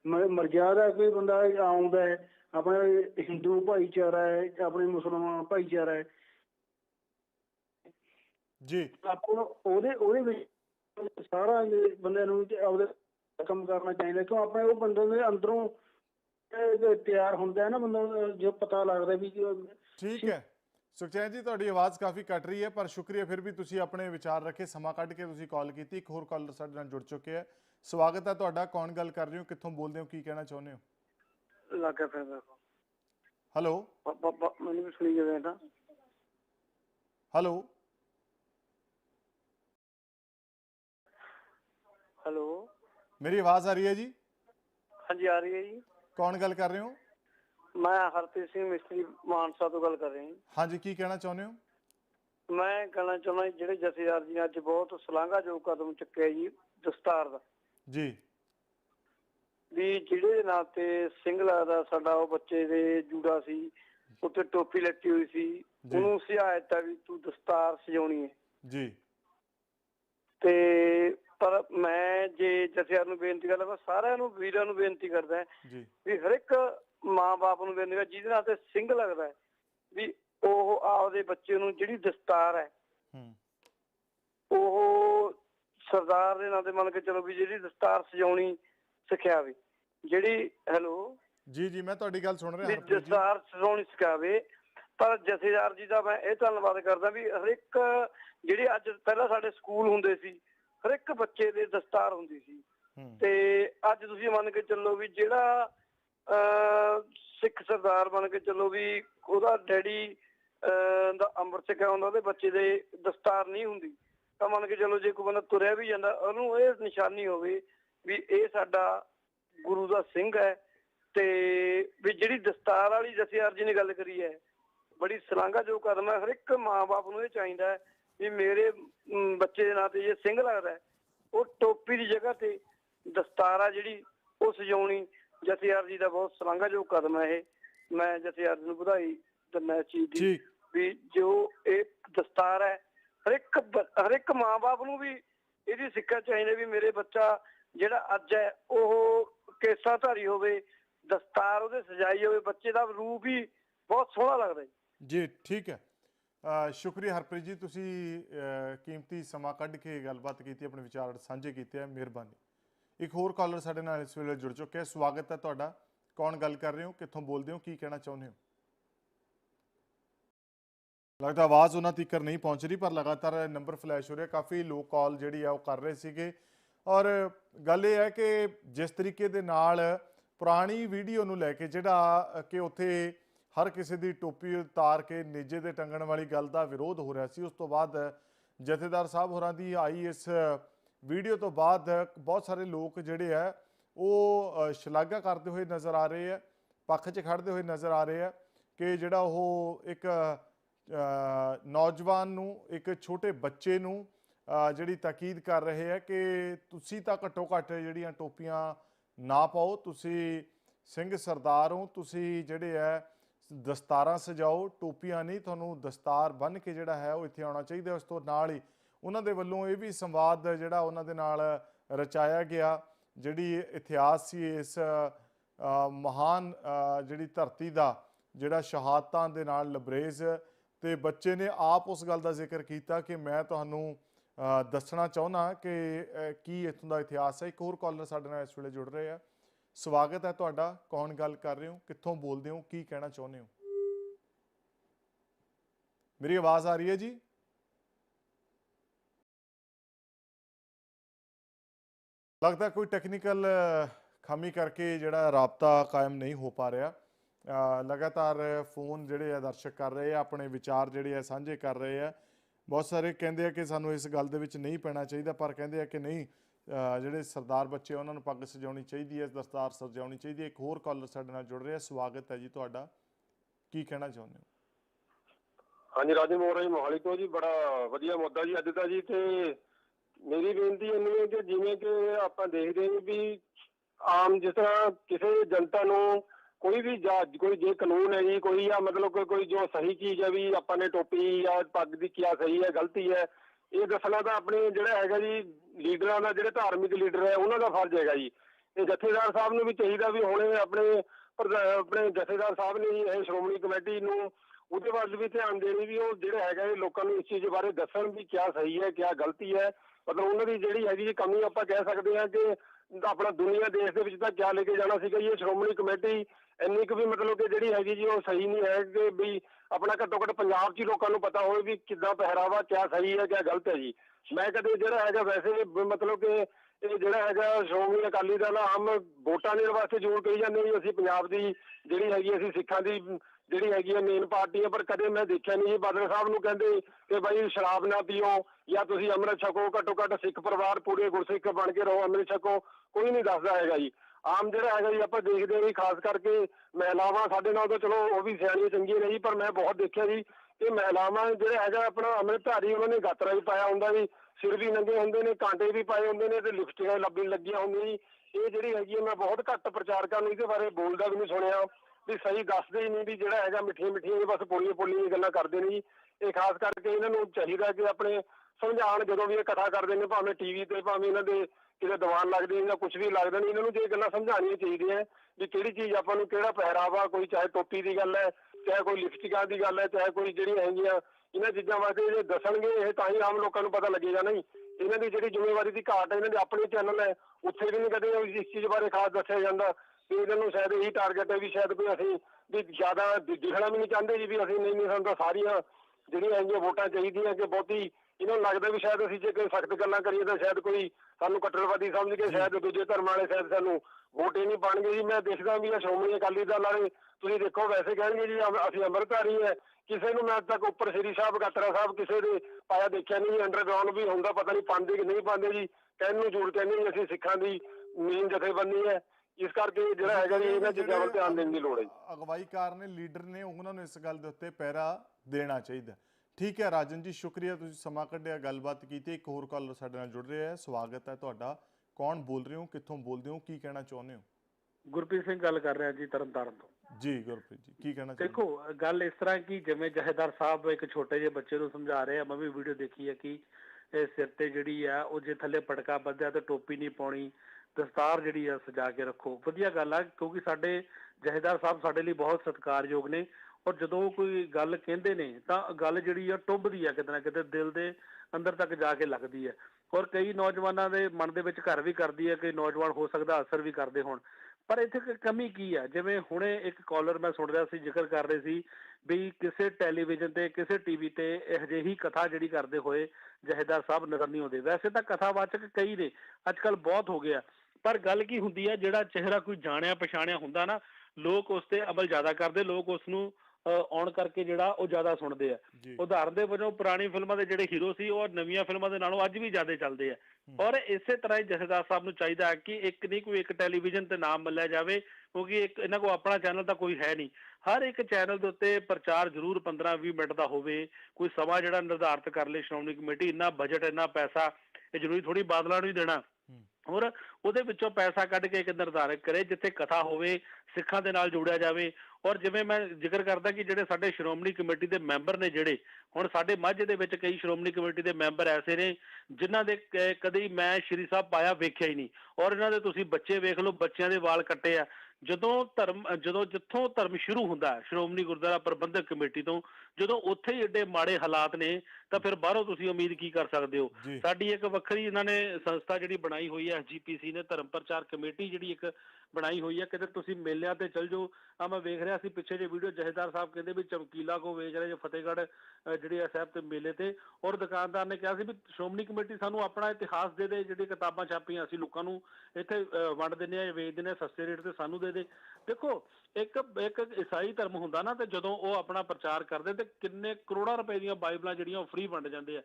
Speaker 8: ਮ- ਮਰਜ਼ਾਦਾ ਕੋਈ ਬੰਦਾ ਆਉਂਦਾ ਹੈ ਆਪਣਾ ਹਿੰਦੂ ਭਾਈਚਾਰਾ ਹੈ ਆਪਣੇ ਮੁਸਲਮਾਨ ਭਾਈਚਾਰਾ ਹੈ।
Speaker 4: ਜੀ।
Speaker 8: ਆਪਾਂ ਉਹਦੇ ਉਹਦੇ ਵਿੱਚ ਸਾਰਾ ਬੰਦੇ ਨੂੰ ਆਪਦੇ ਕੰਮ ਕਰਨਾ ਚਾਹੀਦਾ ਕਿਉਂ ਆਪਣੇ ਉਹ ਬੰਦੇ ਦੇ ਅੰਦਰੋਂ ਤਿਆਰ ਹੁੰਦਾ ਹੈ ਨਾ ਬੰਦਾ ਜੋ ਪਤਾ ਲੱਗਦਾ ਵੀ ਜੋ
Speaker 4: ਠੀਕ ਹੈ। ਸੁਖਚੈਨ ਜੀ ਤੁਹਾਡੀ ਆਵਾਜ਼ ਕਾਫੀ ਕੱਟ ਰਹੀ ਹੈ ਪਰ ਸ਼ੁਕਰੀਆ ਫਿਰ ਵੀ ਤੁਸੀਂ ਆਪਣੇ ਵਿਚਾਰ ਰੱਖੇ ਸਮਾਂ ਕੱਢ ਕੇ ਤੁਸੀਂ ਕਾਲ ਕੀਤੀ ਇੱਕ ਹੋਰ ਕਾਲਰ ਸਾਡੇ ਨਾਲ ਜੁੜ ਚੁੱਕੇ ਹੈ। ਸਵਾਗਤ ਹੈ ਤੁਹਾਡਾ ਕੌਣ ਗੱਲ ਕਰ ਰਹੇ ਹੋ ਕਿੱਥੋਂ ਬੋਲਦੇ ਹੋ ਕੀ ਕਹਿਣਾ ਚਾਹੁੰਦੇ ਹੋ?
Speaker 8: ਲੱਗਾ ਫਿਰ ਮੇਰੇ ਕੋਲ
Speaker 4: ਹੈਲੋ।
Speaker 8: ਮੈਨੂੰ ਵੀ ਸੁਣੀ ਜਾਵੇ ਤਾਂ।
Speaker 4: ਹੈਲੋ।
Speaker 8: ਹੈਲੋ।
Speaker 4: ਮੇਰੀ ਆਵਾਜ਼ ਆ ਰਹੀ ਹੈ ਜੀ?
Speaker 8: ਹਾਂਜੀ ਆ ਰਹੀ ਹੈ ਜੀ।
Speaker 4: ਕੌਣ ਗੱਲ ਕਰ ਰਹੇ ਹੋ?
Speaker 8: ਮੈਂ ਹਰਪ੍ਰੀਤ ਸਿੰਘ ਮਿਸਤਰੀ ਮਾਨਸਾ ਤੋਂ ਗੱਲ ਕਰ ਰਿਹਾ ਜੀ।
Speaker 4: ਹਾਂਜੀ ਕੀ ਕਹਿਣਾ ਚਾਹੁੰਦੇ ਹੋ?
Speaker 8: ਮੈਂ ਕਹਿਣਾ ਚਾਹੁੰਦਾ ਜਿਹੜੇ ਜਥੇਦਾਰ ਜੀ ਨੇ ਅੱਜ ਬਹੁਤ ਸ਼ਲਾਘਾਯੋਗ ਕਦਮ ਚੁੱਕਿਆ ਜੀ ਦਸਤਾਰ ਦਾ।
Speaker 4: ਜੀ।
Speaker 8: ਵੀ ਜਿਹੜੇ ਨਾਂ ਤੇ ਸਿੰਘ ਲੱਗਦਾ ਸਾਡਾ ਉਹ ਬੱਚੇ ਦੇ ਜੂੜਾ ਸੀ ਉੱਤੇ ਟੋਪੀ ਲੱਟੀ ਹੋਈ ਸੀ। ਉਹਨੂੰ ਸਿਹਾਇਤਾ ਵੀ ਤੂੰ ਦਸਤਾਰ ਸਜਾਉਣੀ ਹੈ।
Speaker 4: ਜੀ।
Speaker 8: ਤੇ ਪਰ ਮੈਂ ਜੇ ਜਥੇਦਾਰ ਨੂੰ ਬੇਨਤੀ ਕਰਦਾ ਮੈਂ ਸਾਰਿਆਂ ਨੂੰ ਵੀਰਾਂ ਨੂੰ ਬੇਨਤੀ ਕਰਦਾ
Speaker 4: ਜੀ।
Speaker 8: ਵੀ ਹਰ ਇੱਕ ਮਾਂ-ਬਾਪ ਨੂੰ ਬੇਨਤੀ ਕਰਦਾ ਜਿਹਦੇ ਨਾਲ ਤੇ ਸਿੰਘ ਲੱਗਦਾ ਹੈ, ਵੀ ਉਹ ਆਪਦੇ ਬੱਚੇ ਨੂੰ ਜਿਹੜੀ ਦਸਤਾਰ ਹੈ
Speaker 4: ਹੂੰ।
Speaker 8: ਉਹ ਸਰਦਾਰ ਦੇ ਨਾਂ ਤੇ ਮੰਨ ਕੇ ਚਲੋ ਵੀ ਜਿਹੜੀ ਦਸਤਾਰ ਸਜਾਉਣੀ ਸਿਖਿਆਵੇ ਜਿਹੜੀ ਹੈਲੋ?
Speaker 4: ਜੀ ਜੀ ਮੈਂ ਤੁਹਾਡੀ ਗੱਲ ਸੁਣ ਰਿਹਾ ਜੀ।
Speaker 8: ਦਸਤਾਰ ਸਜਾਉਣੀ ਸਿਖਾਵੇ ਪਰ ਜਥੇਦਾਰ ਜੀ ਦਾ ਮੈਂ ਇਹ ਧੰਨਵਾਦ ਕਰਦਾ ਵੀ ਹਰ ਇੱਕ ਜਿਹੜੀ ਅੱਜ ਪਹਿਲਾਂ ਸਾਡੇ ਸਕੂਲ ਹੁੰਦੇ ਸੀ ਹਰ ਇੱਕ ਬੱਚੇ ਦੇ ਦਸਤਾਰ ਹੁੰਦੀ ਸੀ। ਤੇ ਅੱਜ ਤੁਸੀਂ ਮੰਨ ਕੇ ਚੱਲੋ ਵੀ ਜਿਹੜਾ ਸਿੱਖ ਸਰਦਾਰ ਮੰਨ ਕੇ ਚੱਲੋ ਵੀ ਉਹਦਾ ਡੈਡੀ ਦਾ ਅੰਮ੍ਰਿਤ ਛਕਿਆ ਹੁੰਦਾ ਉਹਦੇ ਬੱਚੇ ਦੇ ਦਸਤਾਰ ਨਹੀਂ ਹੁੰਦੀ। ਤਾਂ ਮੰਨ ਕੇ ਚੱਲੋ ਜੇ ਕੋਈ ਬੰਦਾ ਤੁਰਿਆ ਵੀ ਜਾਂਦਾ ਉਹਨੂੰ ਇਹ ਨਿਸ਼ਾਨੀ ਹੋਵੇ ਵੀ ਇਹ ਸਾਡਾ ਗੁਰੂ ਦਾ ਸਿੰਘ ਹੈ। ਤੇ ਵੀ ਜਿਹੜੀ ਦਸਤਾਰ ਵਾਲੀ ਜਥੇਦਾਰ ਜੀ ਨੇ ਗੱਲ ਕਰੀ ਹੈ ਬੜੀ ਸ਼ਲਾਘਾਯੋਗ ਕਦਮ ਹੈ ਹਰ ਇੱਕ ਮਾਂ-ਬਾਪ ਨੂੰ ਇਹ ਚਾਹੀਦਾ ਹੈ ਵੀ ਮੇਰੇ ਬੱਚੇ ਦੇ ਨਾਂ ਤੇ ਜੇ ਸਿੰਘ ਲੱਗਦਾ ਹੈ, ਉਹ ਟੋਪੀ ਦੀ ਜਗ੍ਹਾ ਤੇ ਦਸਤਾਰ ਜਿਹੜੀ ਉਹ ਸਜਾਉਣੀ ਜਥੇਦਾਰ ਜੀ ਦਾ ਬਹੁਤ ਸ਼ਲਾਘਾਯੋਗ ਕਦਮ ਹੈ ਇਹ। ਮੈਂ ਜਥੇਦਾਰ ਜੀ ਨੂੰ ਵਧਾਈ ਦਿੰਦਾ ਇਸ ਚੀਜ਼ ਦੀ
Speaker 4: ਜੀ।
Speaker 8: ਵੀ ਜੋ ਇਹ ਦਸਤਾਰ ਹੈ ਹਰ ਇੱਕ ਬ- ਹਰ ਇੱਕ ਮਾਂ-ਬਾਪ ਨੂੰ ਵੀ ਇਹਦੀ ਸਿੱਖਿਆ ਚਾਹੀਦੀ ਵੀ ਮੇਰੇ ਬੱਚਾ ਜਿਹੜਾ ਅੱਜ ਹੈ ਉਹ ਕੇਸਾਂ ਧਾਰੀ ਹੋਵੇ ਦਸਤਾਰ ਉਹਦੇ ਸਜਾਈ ਹੋਵੇ ਬੱਚੇ ਦਾ ਰੂਪ ਹੀ ਬਹੁਤ ਸੋਹਣਾ ਲੱਗਦਾ ਜੀ
Speaker 4: ਜੀ ਠੀਕ ਹੈ। ਸ਼ੁਕਰੀਆ ਹਰਪ੍ਰੀਤ ਜੀ, ਤੁਸੀਂ ਕੀਮਤੀ ਸਮਾਂ ਕੱਢ ਕੇ ਗੱਲਬਾਤ ਕੀਤੀ, ਆਪਣੇ ਵਿਚਾਰ ਸਾਂਝੇ ਕੀਤੇ ਹੈ ਮਿਹਰਬਾਨੀ। ਇੱਕ ਹੋਰ ਕਾਲਰ ਸਾਡੇ ਨਾਲ ਇਸ ਵੇਲੇ ਜੁੜ ਚੁੱਕਿਆ ਸਵਾਗਤ ਹੈ ਤੁਹਾਡਾ। ਕੌਣ ਗੱਲ ਕਰ ਰਹੇ ਹੋ, ਕਿੱਥੋਂ ਬੋਲਦੇ ਹੋ, ਕੀ ਕਹਿਣਾ ਚਾਹੁੰਦੇ ਹੋ? ਲੱਗਦਾ ਆਵਾਜ਼ ਉਹਨਾਂ ਤੀਕਰ ਨਹੀਂ ਪਹੁੰਚ ਰਹੀ, ਪਰ ਲਗਾਤਾਰ ਨੰਬਰ ਫਲੈਸ਼ ਹੋ ਰਿਹਾ, ਕਾਫੀ ਲੋਕ ਕਾਲ ਜਿਹੜੀ ਆ ਉਹ ਕਰ ਰਹੇ ਸੀਗੇ। ਔਰ ਗੱਲ ਇਹ ਹੈ ਕਿ ਜਿਸ ਤਰੀਕੇ ਦੇ ਨਾਲ ਪੁਰਾਣੀ ਵੀਡੀਓ ਨੂੰ ਲੈ ਕੇ ਜਿਹੜਾ ਕਿ ਉੱਥੇ ਹਰ ਕਿਸੇ ਦੀ ਟੋਪੀ ਉਤਾਰ ਕੇ ਨੇਜੇ ਤੇ ਟੰਗਣ ਵਾਲੀ ਗੱਲ ਦਾ ਵਿਰੋਧ ਹੋ ਰਿਹਾ ਸੀ। ਉਸ ਤੋਂ ਬਾਅਦ ਜਥੇਦਾਰ ਸਾਹਿਬ ਹੋਰਾਂ ਦੀ ਆਈ ਇਸ ਵੀਡੀਓ ਤੋਂ ਬਾਅਦ ਬਹੁਤ ਸਾਰੇ ਲੋਕ ਜਿਹੜੇ ਆ, ਉਹ ਸ਼ਲਾਘਾ ਕਰਦੇ ਹੋਏ ਨਜ਼ਰ ਆ ਰਹੇ ਆ, ਪੱਖ 'ਚ ਖੜਦੇ ਹੋਏ ਨਜ਼ਰ ਆ ਰਹੇ ਆ ਕਿ ਜਿਹੜਾ ਉਹ ਇੱਕ ਨੌਜਵਾਨ ਨੂੰ, ਇੱਕ ਛੋਟੇ ਬੱਚੇ ਨੂੰ ਜਿਹੜੀ ਤਾਕੀਦ ਕਰ ਰਹੇ ਆ ਕਿ ਤੁਸੀਂ ਤਾਂ ਘੱਟੋ ਘੱਟ ਜਿਹੜੀਆਂ ਟੋਪੀਆਂ ਨਾ ਪਾਓ, ਤੁਸੀਂ ਸਿੰਘ ਸਰਦਾਰ ਹੋ, ਤੁਸੀਂ ਜਿਹੜੇ ਹੈ ਦਸਤਾਰਾਂ ਸਜਾਓ, ਟੋਪੀਆਂ ਨਹੀਂ, ਤੁਹਾਨੂੰ ਦਸਤਾਰ ਬੰਨ ਕੇ ਜਿਹੜਾ ਹੈ ਉਹ ਇੱਥੇ ਆਉਣਾ ਚਾਹੀਦਾ ਉਸ ਤੋਂ ਨਾਲ ਹੀ ਉਹਨਾਂ ਦੇ ਵੱਲੋਂ ਇਹ ਵੀ ਸੰਵਾਦ ਜਿਹੜਾ ਉਹਨਾਂ ਦੇ ਨਾਲ ਰਚਾਇਆ ਗਿਆ, ਜਿਹੜੀ ਇਤਿਹਾਸ ਸੀ ਇਸ ਮਹਾਨ ਜਿਹੜੀ ਧਰਤੀ ਦਾ, ਜਿਹੜਾ ਸ਼ਹਾਦਤਾਂ ਦੇ ਨਾਲ ਲਬਰੇਜ਼ ਤੇ ਬੱਚੇ ਨੇ ਆਪ ਉਸ ਗੱਲ ਦਾ ਜ਼ਿਕਰ ਕੀਤਾ ਕਿ ਮੈਂ ਤੁਹਾਨੂੰ ਦੱਸਣਾ ਚਾਹੁੰਦਾ ਕਿ ਕੀ ਇੱਥੋਂ ਦਾ ਇਤਿਹਾਸ ਹੈ। ਇੱਕ ਹੋਰ ਕਾਲਰ ਸਾਡੇ ਨਾਲ ਇਸ ਵੇਲੇ ਜੁੜ ਰਹੇ ਆ। ਸਵਾਗਤ ਹੈ ਤੁਹਾਡਾ। ਕੌਣ ਗੱਲ ਕਰ ਰਹੇ ਹੋ? ਕਿੱਥੋਂ ਬੋਲਦੇ ਹੋ? ਕੀ ਕਹਿਣਾ ਚਾਹੁੰਦੇ ਹੋ? ਮੇਰੀ ਆਵਾਜ਼ ਆ ਰਹੀ ਹੈ ਜੀ? ਲੱਗਦਾ ਕੋਈ ਟੈਕਨੀਕਲ ਖਾਮੀ ਕਰਕੇ ਜਿਹੜਾ ਰਾਬਤਾ ਕਾਇਮ ਨਹੀਂ ਹੋ ਪਾ ਰਿਹਾ। ਲਗਾਤਾਰ ਫੋਨ ਜਿਹੜੇ ਆ ਦਰਸ਼ਕ ਕਰ ਰਹੇ ਆ, ਆਪਣੇ ਵਿਚਾਰ ਜਿਹੜੇ ਆ ਸਾਂਝੇ ਕਰ ਰਹੇ ਆ। ਬਹੁਤ ਸਾਰੇ ਕਹਿੰਦੇ ਆ ਕਿ ਸਾਨੂੰ ਇਸ ਗੱਲ ਦੇ ਵਿੱਚ ਨਹੀਂ ਪੈਣਾ ਚਾਹੀਦਾ, ਪਰ ਕਹਿੰਦੇ ਆ ਕਿ ਨਹੀਂ ਜਿਹੜੇ ਸਰਦਾਰ ਬੱਚੇ ਉਹਨਾਂ ਨੂੰ ਪੱਗ ਸਜਾਉਣੀ ਚਾਹੀਦੀ ਹੈ, ਦਸਤਾਰ ਸਜਾਉਣੀ ਚਾਹੀਦੀ ਹੈ। ਇੱਕ ਹੋਰ ਕਾਲਰ ਸਾਡੇ ਨਾਲ ਜੁੜ ਰਿਹਾ। ਸਵਾਗਤ ਹੈ ਜੀ ਤੁਹਾਡਾ। ਕੀ ਕਹਿਣਾ ਚਾਹੁੰਦੇ ਹੋ?
Speaker 1: ਹਾਂਜੀ, ਰਾਜੂ ਮੋਹਰਾ ਜੀ ਮੋਹਾਲੀ ਤੋਂ ਜੀ। ਬੜਾ ਵਧੀਆ ਮੁੱਦਾ ਜੀ। ਅੱਜ ਦਾ ਜੀ ਤੇ ਮੇਰੀ ਬੇਨਤੀ ਇੰਨੀ ਹੈ ਕਿ ਜਿਵੇਂ ਕਿ ਆਪਾਂ ਦੇਖਦੇ ਹਾਂ ਵੀ ਆਮ ਜਿਸ ਤਰ੍ਹਾਂ ਕਿਸੇ ਜਨਤਾ ਨੂੰ
Speaker 9: ਕੋਈ ਵੀ ਕੋਈ ਜੇ ਕਾਨੂੰਨ ਹੈ ਜੀ, ਕੋਈ ਆ ਮਤਲਬ ਕੋਈ ਜੋ ਸਹੀ ਚੀਜ਼ ਹੈ ਵੀ ਆਪਾਂ ਨੇ ਟੋਪੀ ਜਾਂ ਪੱਗ ਦੀ ਕੀ ਸਹੀ ਹੈ, ਗਲਤੀ ਹੈ, ਇਹ ਦੱਸਣਾ ਤਾਂ ਆਪਣੇ ਜਿਹੜਾ ਹੈਗਾ ਜੀ ਲੀਡਰਾਂ ਦਾ ਜਿਹੜੇ ਧਾਰਮਿਕ ਲੀਡਰ ਹੈ, ਉਹਨਾਂ ਦਾ ਫਰਜ਼ ਹੈਗਾ ਜੀ। ਇਹ ਜਥੇਦਾਰ ਸਾਹਿਬ ਨੂੰ ਵੀ ਚਾਹੀਦਾ ਵੀ ਹੁਣੇ ਆਪਣੇ ਪ੍ਰਧਾ- ਆਪਣੇ ਜਥੇਦਾਰ ਸਾਹਿਬ ਨੇ ਇਹ ਸ਼੍ਰੋਮਣੀ ਕਮੇਟੀ ਨੂੰ ਉਹਦੇ ਵੱਲ ਵੀ ਧਿਆਨ ਦੇਣੀ ਵੀ ਉਹ ਜਿਹੜਾ ਹੈਗਾ ਇਹ ਲੋਕਾਂ ਨੂੰ ਇਸ ਚੀਜ਼ ਬਾਰੇ ਦੱਸਣ ਵੀ ਕਿਆ ਸਹੀ ਹੈ, ਕਿਆ ਗਲਤੀ ਹੈ। ਮਤਲਬ ਉਹਨਾਂ ਦੀ ਜਿਹੜੀ ਹੈਗੀ ਜੀ ਕਮੀ ਆਪਾਂ ਕਹਿ ਸਕਦੇ ਹਾਂ ਕਿ ਆਪਣਾ ਦੁਨੀਆ ਦੇਸ਼ ਦੇ ਵਿੱਚ ਤਾਂ ਕਿਆ ਲੈ ਕੇ ਜਾਣਾ ਸੀਗਾ ਇਹ ਸ਼੍ਰੋਮਣੀ ਕਮੇਟੀ ਇੰਨੀ ਕੁ ਵੀ ਮਤਲਬ ਕਿ ਜਿਹੜੀ ਹੈਗੀ ਜੀ ਉਹ ਸਹੀ ਨਹੀਂ ਹੈ ਕਿ ਵੀ ਆਪਣਾ ਘੱਟੋ ਘੱਟ ਪੰਜਾਬ 'ਚ ਲੋਕਾਂ ਨੂੰ ਪਤਾ ਹੋਵੇ ਵੀ ਕਿੱਦਾਂ ਪਹਿਰਾਵਾ ਕਿਆ ਸਹੀ ਹੈ, ਕਿਆ ਗਲਤ ਹੈ ਜੀ। ਮੈਂ ਕਦੇ ਜਿਹੜਾ ਹੈਗਾ ਵੈਸੇ ਮਤਲਬ ਕਿ ਇਹ ਜਿਹੜਾ ਹੈਗਾ ਸ਼੍ਰੋਮਣੀ ਅਕਾਲੀ ਦਲ ਆਮ ਵੋਟਾਂ ਦੇਣ ਵਾਸਤੇ ਜ਼ਰੂਰ ਕਹੀ ਜਾਂਦੇ ਵੀ ਅਸੀਂ ਪੰਜਾਬ ਦੀ ਜਿਹੜੀ ਹੈਗੀ ਅਸੀਂ ਸਿੱਖਾਂ ਦੀ ਜਿਹੜੀ ਹੈਗੀ ਹੈ ਮੇਨ ਪਾਰਟੀ ਹੈ ਪਰ ਕਦੇ ਮੈਂ ਦੇਖਿਆ ਨਹੀਂ ਜੀ। ਬਾਦਲ ਸਾਹਿਬ ਨੂੰ ਕਹਿੰਦੇ ਕਿ ਭਾਈ ਸ਼ਰਾਬ ਨਾ ਪੀਓ ਜਾਂ ਤੁਸੀਂ ਅੰਮ੍ਰਿਤ ਛਕੋ, ਘੱਟੋ ਘੱਟ ਸਿੱਖ ਪਰਿਵਾਰ ਪੂਰੇ ਗੁਰਸਿੱਖ ਬਣ ਕੇ ਰਹੋ, ਅੰਮ੍ਰਿਤ ਛਕੋ। ਕੋਈ ਨਹੀਂ ਦੱਸਦਾ ਹੈਗਾ ਜੀ। ਆਮ ਜਿਹੜਾ ਹੈਗਾ ਜੀ, ਆਪਾਂ ਦੇਖਦੇ ਹਾਂ ਖਾਸ ਕਰਕੇ ਮਹਿਲਾਵਾਂ ਸਾਡੇ ਨਾਲ ਤਾਂ ਚਲੋ ਉਹ ਵੀ ਸਿਆਣੀਆਂ ਚੰਗੀਆਂ ਰਹੀ ਪਰ ਮੈਂ ਬਹੁਤ ਦੇਖਿਆ ਜੀ ਕਿ ਮਹਿਲਾਵਾਂ ਜਿਹੜਾ ਹੈਗਾ ਆਪਣਾ ਅੰਮ੍ਰਿਤਧਾਰੀ ਉਹਨਾਂ ਨੇ ਗਾਤਰਾ ਵੀ ਪਾਇਆ ਹੁੰਦਾ ਜੀ। ਸਿਰ ਵੀ ਨੰਗੇ ਹੁੰਦੇ ਨੇ, ਕਾਂਟੇ ਵੀ ਪਾਏ ਹੁੰਦੇ ਨੇ ਤੇ ਲਿਪਸਟਿਕਾਂ ਲੱਭਣ ਲੱਗੀਆਂ ਹੁੰਦੀਆਂ ਜੀ। ਇਹ ਜਿਹੜੀ ਹੈਗੀ ਹੈ ਮੈਂ ਬਹੁਤ ਘੱਟ ਪ੍ਰਚਾਰਕਾਂ ਨੂੰ ਇਹਦੇ ਬਾਰੇ ਬੋਲਦਾ ਵੀ ਨਹੀਂ ਸੁਣਿਆ। ਵੀ ਸਹੀ ਦੱਸਦੇ ਹੀ ਨਹੀਂ ਵੀ ਜਿਹੜਾ ਹੈਗਾ ਮਿੱਠੀਆਂ ਮਿੱਠੀਆਂ ਇਹ ਬਸ ਪੋਲੀਆਂ ਪੋਲੀਆਂ ਗੱਲਾਂ ਕਰਦੇ ਨੇ ਜੀ। ਇਹ ਖਾਸ ਕਰਕੇ ਇਹਨਾਂ ਨੂੰ ਚਾਹੀਦਾ ਕਿ ਆਪਣੇ ਸਮਝਾਉਣ ਜਦੋਂ ਵੀ ਇਹ ਕਥਾ ਕਰਦੇ ਨੇ, ਭਾਵੇਂ ਟੀਵੀ ਤੇ, ਭਾਵੇਂ ਇਹਨਾਂ ਦੇ ਕਿਤੇ ਦੀਵਾਨ ਲੱਗਦੇ ਨੇ ਜਾਂ ਕੁਝ ਵੀ ਲੱਗਦੇ ਨੇ, ਇਹਨਾਂ ਨੂੰ ਜੇ ਇਹ ਗੱਲਾਂ ਸਮਝਾਉਣੀਆਂ ਚਾਹੀਦੀਆਂ ਵੀ ਕਿਹੜੀ ਚੀਜ਼ ਆਪਾਂ ਨੂੰ ਕਿਹੜਾ ਪਹਿਰਾਵਾ, ਕੋਈ ਚਾਹੇ ਟੋਪੀ ਦੀ ਗੱਲ ਹੈ, ਚਾਹੇ ਕੋਈ ਲਿਪਸਟਿਕਾਂ ਦੀ ਗੱਲ ਹੈ, ਚਾਹੇ ਕੋਈ ਜਿਹੜੀ ਹੈਗੀਆਂ, ਇਹਨਾਂ ਚੀਜ਼ਾਂ ਵਾਸਤੇ ਜੇ ਦੱਸਣਗੇ, ਇਹ ਤਾਂ ਹੀ ਆਮ ਲੋਕਾਂ ਨੂੰ ਪਤਾ ਲੱਗੇਗਾ ਨਹੀਂ। ਇਹਨਾਂ ਦੀ ਜਿਹੜੀ ਜ਼ਿੰਮੇਵਾਰੀ ਦੀ ਘਾਟ ਹੈ, ਇਹਨਾਂ ਦੇ ਆਪਣੇ ਚੈਨਲ ਹੈ, ਉੱਥੇ ਵੀ ਨਹੀਂ ਕਦੇ ਇਸ ਚੀਜ਼ ਬਾਰੇ ਖਾਸ ਦੱਸਿਆ ਜਾਂਦਾ। ਤੇ ਇਹਨਾਂ ਨੂੰ ਸ਼ਾਇਦ ਇਹੀ ਟਾਰਗੇਟ ਹੈ ਵੀ ਸ਼ਾਇਦ ਕੋਈ ਅਸੀਂ ਵੀ ਜ਼ਿਆਦਾ ਦਿਖਣਾ ਵੀ ਨਹੀਂ ਚਾਹੁੰਦੇ ਜੀ ਵੀ ਅਸੀਂ ਨਹੀਂ ਨਹੀਂ ਸਾਨੂੰ ਤਾਂ ਸਾਰੀਆਂ ਜਿਹੜੀਆਂ ਹੈਗੀਆਂ ਵੋਟਾਂ ਚਾਹੀਦੀਆਂ ਕਿ ਬਹੁਤੀ ਇਹਨਾਂ ਨੂੰ ਲੱਗਦਾ ਵੀ ਸ਼ਾਇਦ ਅਸੀਂ ਜੇ ਕੋਈ ਸਖਤ ਗੱਲਾਂ ਕਰੀਏ ਤਾਂ ਸ਼ਾਇਦ ਕੋਈ ਸਾਨੂੰ ਕੱਟੜਵਾਦੀ ਸਮਝ ਕੇ ਸ਼ਾਇਦ ਦੂਜੇ ਧਰਮ ਵਾਲੇ ਸ਼ਾਇਦ ਸਾਨੂੰ ਵੋਟ ਹੀ ਨਹੀਂ ਪਾਣਗੇ ਜੀ। ਮੈਂ ਦੇਖਦਾ ਵੀ ਇਹ ਸ਼੍ਰੋਮਣੀ ਅਕਾਲੀ ਦਲ ਵਾਲੇ, ਤੁਸੀਂ ਦੇਖੋ ਵੈਸੇ ਕਹਿਣਗੇ ਜੀ ਅਸੀਂ ਅੰਮ੍ਰਿਤਧਾਰੀ ਹੈ। ਕਿਸੇ ਨੂੰ ਮੈਂ ਤੱਕ ਉੱਪਰ ਸ੍ਰੀ ਸਾਹਿਬ ਗਾਤਰਾ ਸਾਹਿਬ ਕਿਸੇ ਦੇ ਪਾਇਆ ਦੇਖਿਆ ਨਹੀਂ ਅੰਡਰਗਰਾਉਂਡ ਵੀ ਹੁੰਦਾ, ਪਤਾ ਨਹੀਂ ਪਾਉਂਦੇ ਕਿ ਨਹੀਂ ਪਾਉਂਦੇ ਜੀ। ਕਹਿਣ ਨੂੰ ਜ਼ਰੂਰ ਕਹਿੰਦੇ ਜੀ, ਅਸੀਂ ਸਿੱਖਾਂ ਦੀ ਮੇਨ ਜਥੇਬੰਦੀ ਹੈ। ਇਸ ਕਰਕੇ ਜਿਹੜਾ ਹੈਗਾ ਜੀ ਇਹਨਾਂ ਚੀਜ਼ਾਂ ਵੱਲ ਧਿਆਨ ਦੇਣ ਦੀ ਲੋੜ ਹੈ ਜੀ।
Speaker 4: ਅਗਵਾਈਕਾਰ ਨੇ ਲੀਡਰ ਨੇ ਉਹਨਾਂ ਨੂੰ ਇਸ ਗੱਲ ਦੇ ਉੱਤੇ ਪਹਿਰਾ ਦੇਣਾ ਚਾਹੀਦਾ। ਠੀਕ ਹੈ ਰਾਜਨ ਜੀ ਸ਼ੁਕਰੀਆ ਤੁਸੀਂ ਸਮਾਂ ਕੱਢਿਆ ਗੱਲਬਾਤ ਕੀਤੀ ਇੱਕ ਹੋਰ ਕਾਲਰ ਸਾਡੇ ਨਾਲ ਜੁੜ ਰਿਹਾ ਹੈ। ਸਵਾਗਤ ਹੈ ਤੁਹਾਡਾ। ਕੌਣ ਬੋਲ ਰਹੇ ਹੋ ਕਿੱਥੋਂ ਬੋਲਦੇ ਹੋ ਕੀ ਕਹਿਣਾ ਚਾਹੁੰਦੇ ਹੋ?
Speaker 10: ਗੁਰਪ੍ਰੀਤ ਸਿੰਘ ਗੱਲ ਕਰ ਰਿਹਾ ਜੀ ਤਰਨਤਾਰਨ ਤੋਂ।
Speaker 4: ਜੀ ਗੁਰਪ੍ਰੀਤ ਜੀ ਕੀ ਕਹਿਣਾ ਚਾਹੁੰਦੇ
Speaker 10: ਦੇਖੋ ਗੱਲ ਇਸ ਤਰ੍ਹਾਂ ਕਿ ਜਿਵੇਂ ਜਹੇਦਾਰ ਸਾਹਿਬ ਇੱਕ ਛੋਟੇ ਜਿਹੇ ਬੱਚੇ ਨੂੰ ਸਮਝਾ ਰਹੇ ਆ ਮੈਂ ਵੀ ਵੀਡੀਓ ਦੇਖੀ ਹੈ ਕਿ ਇਹ ਸਿਰ ਤੇ ਜਿਹੜੀ ਆ ਉਹ ਜੇ ਥੱਲੇ ਪਟਕਾ ਬੱਧਿਆ ਤੇ ਟੋਪੀ ਨਹੀਂ ਪਾਉਣੀ ਦਸਤਾਰ ਜਿਹੜੀ ਆ ਸਜਾ ਕੇ ਰੱਖੋ। ਵਧੀਆ ਗੱਲ ਆ, ਕਿਉਂਕਿ ਸਾਡੇ ਜਹੇਦਾਰ ਸਾਹਿਬ ਸਾਡੇ ਲਈ ਬਹੁਤ ਸਤਿਕਾਰਯੋਗ ਨੇ। ਔਰ ਜਦੋਂ ਕੋਈ ਗੱਲ ਕਹਿੰਦੇ ਨੇ, ਤਾਂ ਗੱਲ ਜਿਹੜੀ ਆ ਟੁੱਭਦੀ ਆ ਕਿਤੇ ਨਾ ਕਿਤੇ, ਦਿਲ ਦੇ ਅੰਦਰ ਤੱਕ ਜਾ ਕੇ ਲੱਗਦੀ ਹੈ ਔਰ ਕਈ ਨੌਜਵਾਨਾਂ ਦੇ ਮਨ ਦੇ ਵਿੱਚ ਘਰ ਵੀ ਕਰਦੀ ਹੈ ਕਿ ਨੌਜਵਾਨ ਹੋ ਸਕਦਾ ਅਸਰ ਵੀ ਕਰਦੇ ਹੋਣ। ਪਰ ਇੱਥੇ ਕਮੀ ਕੀ ਆ, ਜਿਵੇਂ ਹੁਣੇ ਇੱਕ ਕਾਲਰ ਮੈਂ ਸੁਣ ਰਿਹਾ ਸੀ, ਜ਼ਿਕਰ ਕਰ ਰਹੇ ਸੀ ਵੀ ਕਿਸੇ ਟੈਲੀਵਿਜ਼ਨ ਤੇ, ਕਿਸੇ ਟੀਵੀ ਤੇ ਇਹ ਜਿਹੀ ਕਥਾ ਜਿਹੜੀ ਕਰਦੇ ਹੋਏ ਜਹੇਦਾਰ ਸਾਹਿਬ ਨਜ਼ਰ ਨਹੀਂ ਆਉਂਦੇ। ਵੈਸੇ ਤਾਂ ਕਥਾਵਾਚਕ ਕਈ ਨੇ ਅੱਜ ਕੱਲ ਬਹੁਤ ਹੋ ਗਿਆ। ਪਰ ਗੱਲ ਕੀ ਹੁੰਦੀ ਹੈ ਜਿਹੜਾ ਚਿਹਰਾ ਕੋਈ ਜਾਣਿਆ ਪਛਾਣਿਆ ਹੁੰਦਾ ਨਾ ਲੋਕ ਉਸ ਤੇ ਅਮਲ ਜ਼ਿਆਦਾ ਕਰਦੇ ਲੋਕ ਉਸ ਨੂੰ ਆਉਣ ਕਰਕੇ ਜਿਹੜਾ ਉਹ ਜ਼ਿਆਦਾ ਸੁਣਦੇ ਆ। ਉਦਾਹਰਨ ਦੇ ਵਜੋਂ ਪੁਰਾਣੀ ਫਿਲਮਾਂ ਦੇ ਜਿਹੜੇ ਹੀਰੋ ਸੀ ਉਹ ਨਵੀਆਂ ਫਿਲਮਾਂ ਦੇ ਨਾਲੋਂ ਅੱਜ ਵੀ ਜ਼ਿਆਦਾ ਚੱਲਦੇ ਆ। ਔਰ ਇਸੇ ਤਰ੍ਹਾਂ ਹੀ ਜਥੇਦਾਰ ਸਾਹਿਬ ਨੂੰ ਚਾਹੀਦਾ ਹੈ ਕਿ ਇੱਕ ਨਹੀਂ ਕੋਈ ਇੱਕ ਟੈਲੀਵਿਜ਼ਨ ਤੇ ਨਾਮ ਮੱਲਿਆ ਜਾਵੇ ਕਿਉਂਕਿ ਇੱਕ ਇਹਨਾਂ ਕੋਲ ਆਪਣਾ ਚੈਨਲ ਤਾਂ ਕੋਈ ਹੈ ਨਹੀਂ। ਹਰ ਇੱਕ ਚੈਨਲ ਦੇ ਉੱਤੇ ਪ੍ਰਚਾਰ ਜ਼ਰੂਰ 15-20 ਮਿੰਟ ਦਾ ਹੋਵੇ ਕੋਈ ਸਮਾਂ ਜਿਹੜਾ ਨਿਰਧਾਰਿਤ ਕਰ ਲੇ ਸ਼੍ਰੋਮਣੀ ਕਮੇਟੀ ਇੰਨਾ ਬਜਟ ਇੰਨਾ ਪੈਸਾ ਇਹ ਜ਼ਰੂਰੀ ਥੋੜੀ ਬਾਦਲਾਂ ਨੂੰ ਹੀ ਦੇਣਾ। ਔਰ ਉਹਦੇ ਵਿੱਚੋਂ ਪੈਸਾ ਕੱਢ ਕੇ ਇੱਕ ਨਿਰਧਾਰਿਤ ਕਰੇ, ਜਿੱਥੇ ਕਥਾ ਹੋਵੇ, ਸਿੱਖਾਂ ਦੇ ਨਾਲ ਜੋੜਿਆ ਜਾਵੇ। ਔਰ ਜਿਵੇਂ ਮੈਂ ਜ਼ਿਕਰ ਕਰਦਾ ਕਿ ਜਿਹੜੇ ਸਾਡੇ ਸ਼੍ਰੋਮਣੀ ਕਮੇਟੀ ਦੇ ਮੈਂਬਰ ਨੇ ਜਿਹੜੇ, ਹੁਣ ਸਾਡੇ ਮਾਝੇ ਦੇ ਵਿੱਚ ਕਈ ਸ਼੍ਰੋਮਣੀ ਕਮੇਟੀ ਦੇ ਮੈਂਬਰ ਐਸੇ ਨੇ, ਜਿਨ੍ਹਾਂ ਦੇ ਕਦੇ ਮੈਂ ਸ਼੍ਰੀ ਸਾਹਿਬ ਪਾਇਆ ਵੇਖਿਆ ਹੀ ਨਹੀਂ। ਔਰ ਇਹਨਾਂ ਦੇ ਤੁਸੀਂ ਬੱਚੇ ਵੇਖ ਲਓ, ਬੱਚਿਆਂ ਦੇ ਵਾਲ ਕੱਟੇ ਆ। ਜਦੋਂ ਧਰਮ ਜਦੋਂ ਜਿੱਥੋਂ ਧਰਮ ਸ਼ੁਰੂ ਹੁੰਦਾ ਹੈ, ਸ਼੍ਰੋਮਣੀ ਗੁਰਦੁਆਰਾ ਪ੍ਰਬੰਧਕ ਕਮੇਟੀ ਤੋਂ ਜਦੋਂ ਉੱਥੇ ਹੀ ਏਡੇ ਮਾੜੇ ਹਾਲਾਤ ਨੇ ਤਾਂ ਫਿਰ ਬਾਹਰੋਂ ਤੁਸੀਂ ਉਮੀਦ ਕੀ ਕਰ ਸਕਦੇ ਹੋ? ਸਾਡੀ ਇੱਕ ਵੱਖਰੀ ਇਹਨਾਂ ਨੇ ਸੰਸਥਾ ਜਿਹੜੀ ਬਣਾਈ ਹੋਈ ਹੈ ਜੀਪੀਸੀ ਨੇ ਧਰਮ ਪ੍ਰਚਾਰ ਕਮੇਟੀ ਜਿਹੜੀ ਇੱਕ ਬਣਾਈ ਹੋਈ ਹੈ ਕਿਤੇ ਤੁਸੀਂ ਮੇਲਿਆਂ ਤੇ ਚਲ ਜਾਓ। ਆ ਮੈਂ ਵੇਖ ਰਿਹਾ ਸੀ ਪਿੱਛੇ ਜੇ ਵੀਡੀਓ ਜਹੇਦਾਰ ਸਾਹਿਬ ਕਹਿੰਦੇ ਵੀ ਚਮਕੀਲਾ ਕੋ ਵੇਚ ਰਹੇ ਜੇ ਫਤਿਹਗੜ੍ਹ ਜਿਹੜੀ ਹੈ ਸਾਹਿਬ ਤੇ ਮੇਲੇ ਤੇ। ਔਰ ਦੁਕਾਨਦਾਰ ਨੇ ਕਿਹਾ ਸੀ ਵੀ ਸ਼੍ਰੋਮਣੀ ਕਮੇਟੀ ਸਾਨੂੰ ਆਪਣਾ ਇਤਿਹਾਸ ਦੇ ਦੇ ਜਿਹੜੀ ਕਿਤਾਬਾਂ ਛਾਪੀਆਂ ਅਸੀਂ ਲੋਕਾਂ ਨੂੰ ਇੱਥੇ ਵੰਡ ਦਿੰਦੇ ਆ ਵੇਚ ਦਿੰਦੇ ਆ ਸਸਤੇ ਰੇਟ ਤੇ ਸਾਨੂੰ ਦੇ ਦੇ। ਦੇਖੋ ਇੱਕ ਇੱਕ ਈਸਾਈ ਧਰਮ ਹੁੰਦਾ ਨਾ ਤੇ ਜਦੋਂ ਉਹ ਆਪਣਾ ਪ੍ਰਚਾਰ ਕਰਦੇ ਤੇ ਕਿੰਨੇ ਕਰੋੜਾਂ ਰੁਪਏ ਦੀਆਂ ਬਾਈਬਲਾਂ ਜਿਹੜੀਆਂ ਉਹ ਫ੍ਰੀ ਵੰਡ ਜਾਂਦੇ ਆ।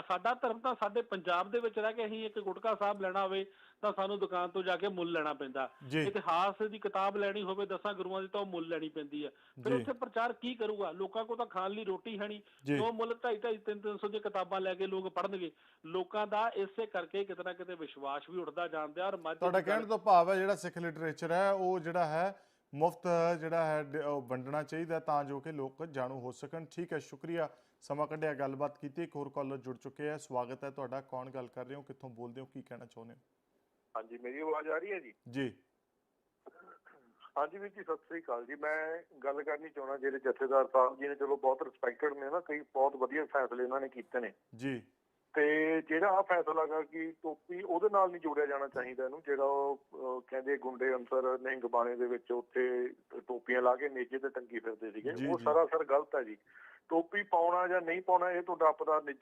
Speaker 10: ਸਾਡਾ ਧਰਮ ਤਾਂ ਸਾਡੇ ਪੰਜਾਬ ਦੇ ਵਿੱਚ ਰਹਿ ਕੇ ਅਸੀਂ ਇੱਕ ਗੁਟਕਾ ਸਾਹਿਬ ਲੈਣਾ ਹੋਵੇ ਤਾਂ ਸਾਨੂੰ ਦੁਕਾਨ ਤੋਂ ਜਾ ਕੇ ਮੁੱਲ ਲੈਣਾ ਪੈਂਦਾ। ਇਤਿਹਾਸ ਦੀ ਕਿਤਾਬ ਲੈਣੀ ਹੋਵੇ ਦਸਾਂ ਗੁਰੂਆਂ ਦੀ ਤਾਂ ਉਹ ਮੁੱਲ ਲੈਣੀ ਪੈਂਦੀ ਹੈ ਫਿਰ। ਉੱਥੇ ਪ੍ਰਚਾਰ ਕੀ ਕਰੂਗਾ? ਲੋਕਾਂ ਕੋਲ ਤਾਂ ਖਾਣ ਲਈ ਰੋਟੀ ਹੈ ਨਹੀਂ। ਉਹ ਮੁੱਲ ਢਾਈ ਢਾਈ ਤਿੰਨ ਤਿੰਨ ਸੌ ਦੀਆਂ ਕਿਤਾਬਾਂ ਲੈ ਕੇ ਲੋਕ ਪੜ੍ਹਨਗੇ। ਲੋਕਾਂ ਦਾ ਇਸੇ ਕਰਕੇ ਕਿਤੇ ਨਾ ਕਿਤੇ ਵਿਸ਼ਵਾਸ ਵੀ ਉੱਠਦਾ ਜਾਂਦਾ ਔਰ ਮੱਝ
Speaker 4: ਤੁਹਾਡਾ ਕਹਿਣ ਤੋਂ ਭਾਵ ਹੈ ਜਿਹੜਾ ਸਿੱਖ ਲਿਟਰੇਚਰ ਹੈ ਉਹ ਜਿਹੜਾ ਹੈ ਮੁਫਤ ਜਿਹੜਾ ਹੈ ਵੰਡਣਾ ਚਾਹੀਦਾ ਤਾਂ ਜੋ ਕਿ ਲੋਕ ਜਾਣੂ ਹੋ ਸਕਣ। ਠੀਕ ਹੈ ਸ਼ੁਕਰੀਆ। ਸਮਾਂ ਕੱਢਿਆ ਗੱਲਬਾਤ ਕੀਤੀ ਇੱਕ ਹੋਰ ਕਾਲਰ ਜੁੜ ਚੁੱਕੇ ਹੈ ਸਵਾਗਤ ਹੈ ਤੁਹਾਡਾ। ਕੌਣ ਗੱਲ ਕਰ ਰਹੇ ਹੋ? ਕਿੱਥੋਂ ਬੋਲਦੇ ਹੋ? ਕੀ ਕਹਿਣਾ ਚਾਹੁੰਦੇ ਹੋ?
Speaker 11: ਹਾਂਜੀ ਮੇਰੀ ਆਵਾਜ਼ ਆ ਰਹੀ ਹੈ ਜੀ?
Speaker 4: ਜੀ।
Speaker 11: ਹਾਂਜੀ ਵੀਰ ਜੀ ਸਤਿ ਸ੍ਰੀ ਅਕਾਲ ਜੀ। ਮੈਂ ਗੱਲ ਕਰਨੀ ਚਾਹੁੰਦਾ ਜਿਹੜੇ ਜਥੇਦਾਰ ਸਾਹਿਬ ਜੀ ਨੇ ਚਲੋ ਬਹੁਤ ਰਿਸਪੈਕਟਡ ਨੇ ਨਾ ਕਈ ਬਹੁਤ ਵਧੀਆ ਫੈਸਲੇ ਇਹਨਾਂ ਨੇ ਕੀਤੇ ਨੇ।
Speaker 4: ਜੀ।
Speaker 11: ਤੇ ਜਿਹੜਾ ਆ ਫੈਸਲਾ ਗਾ ਕਿ ਟੋਪੀ ਉਹਦੇ ਨਾਲ ਨਹੀਂ ਜੋੜਿਆ ਜਾਣਾ ਚਾਹੀਦਾ ਇਹਨੂੰ ਜਿਹੜਾ ਉਹ ਕਹਿੰਦੇ ਗੁੰਡੇ ਅੰਸਰ ਨਿਹੰਗ ਬਾਣੇ ਦੇ ਵਿੱਚ ਉੱਥੇ ਟੋਪੀਆਂ ਲਾ ਕੇ ਨੇਜੇ ਤੇ ਟੰਗੀ ਫਿਰਦੇ ਸੀਗੇ ਉਹ। ਸਰਾਸਰ ਗਲਤ ਹੈ ਜੀ। ਟੋਪੀ ਪਾਉਣਾ ਜਾਂ ਨਹੀਂ ਪਾਉਣਾ ਇਹ ਤੁਹਾਡਾ ਆਪਦਾ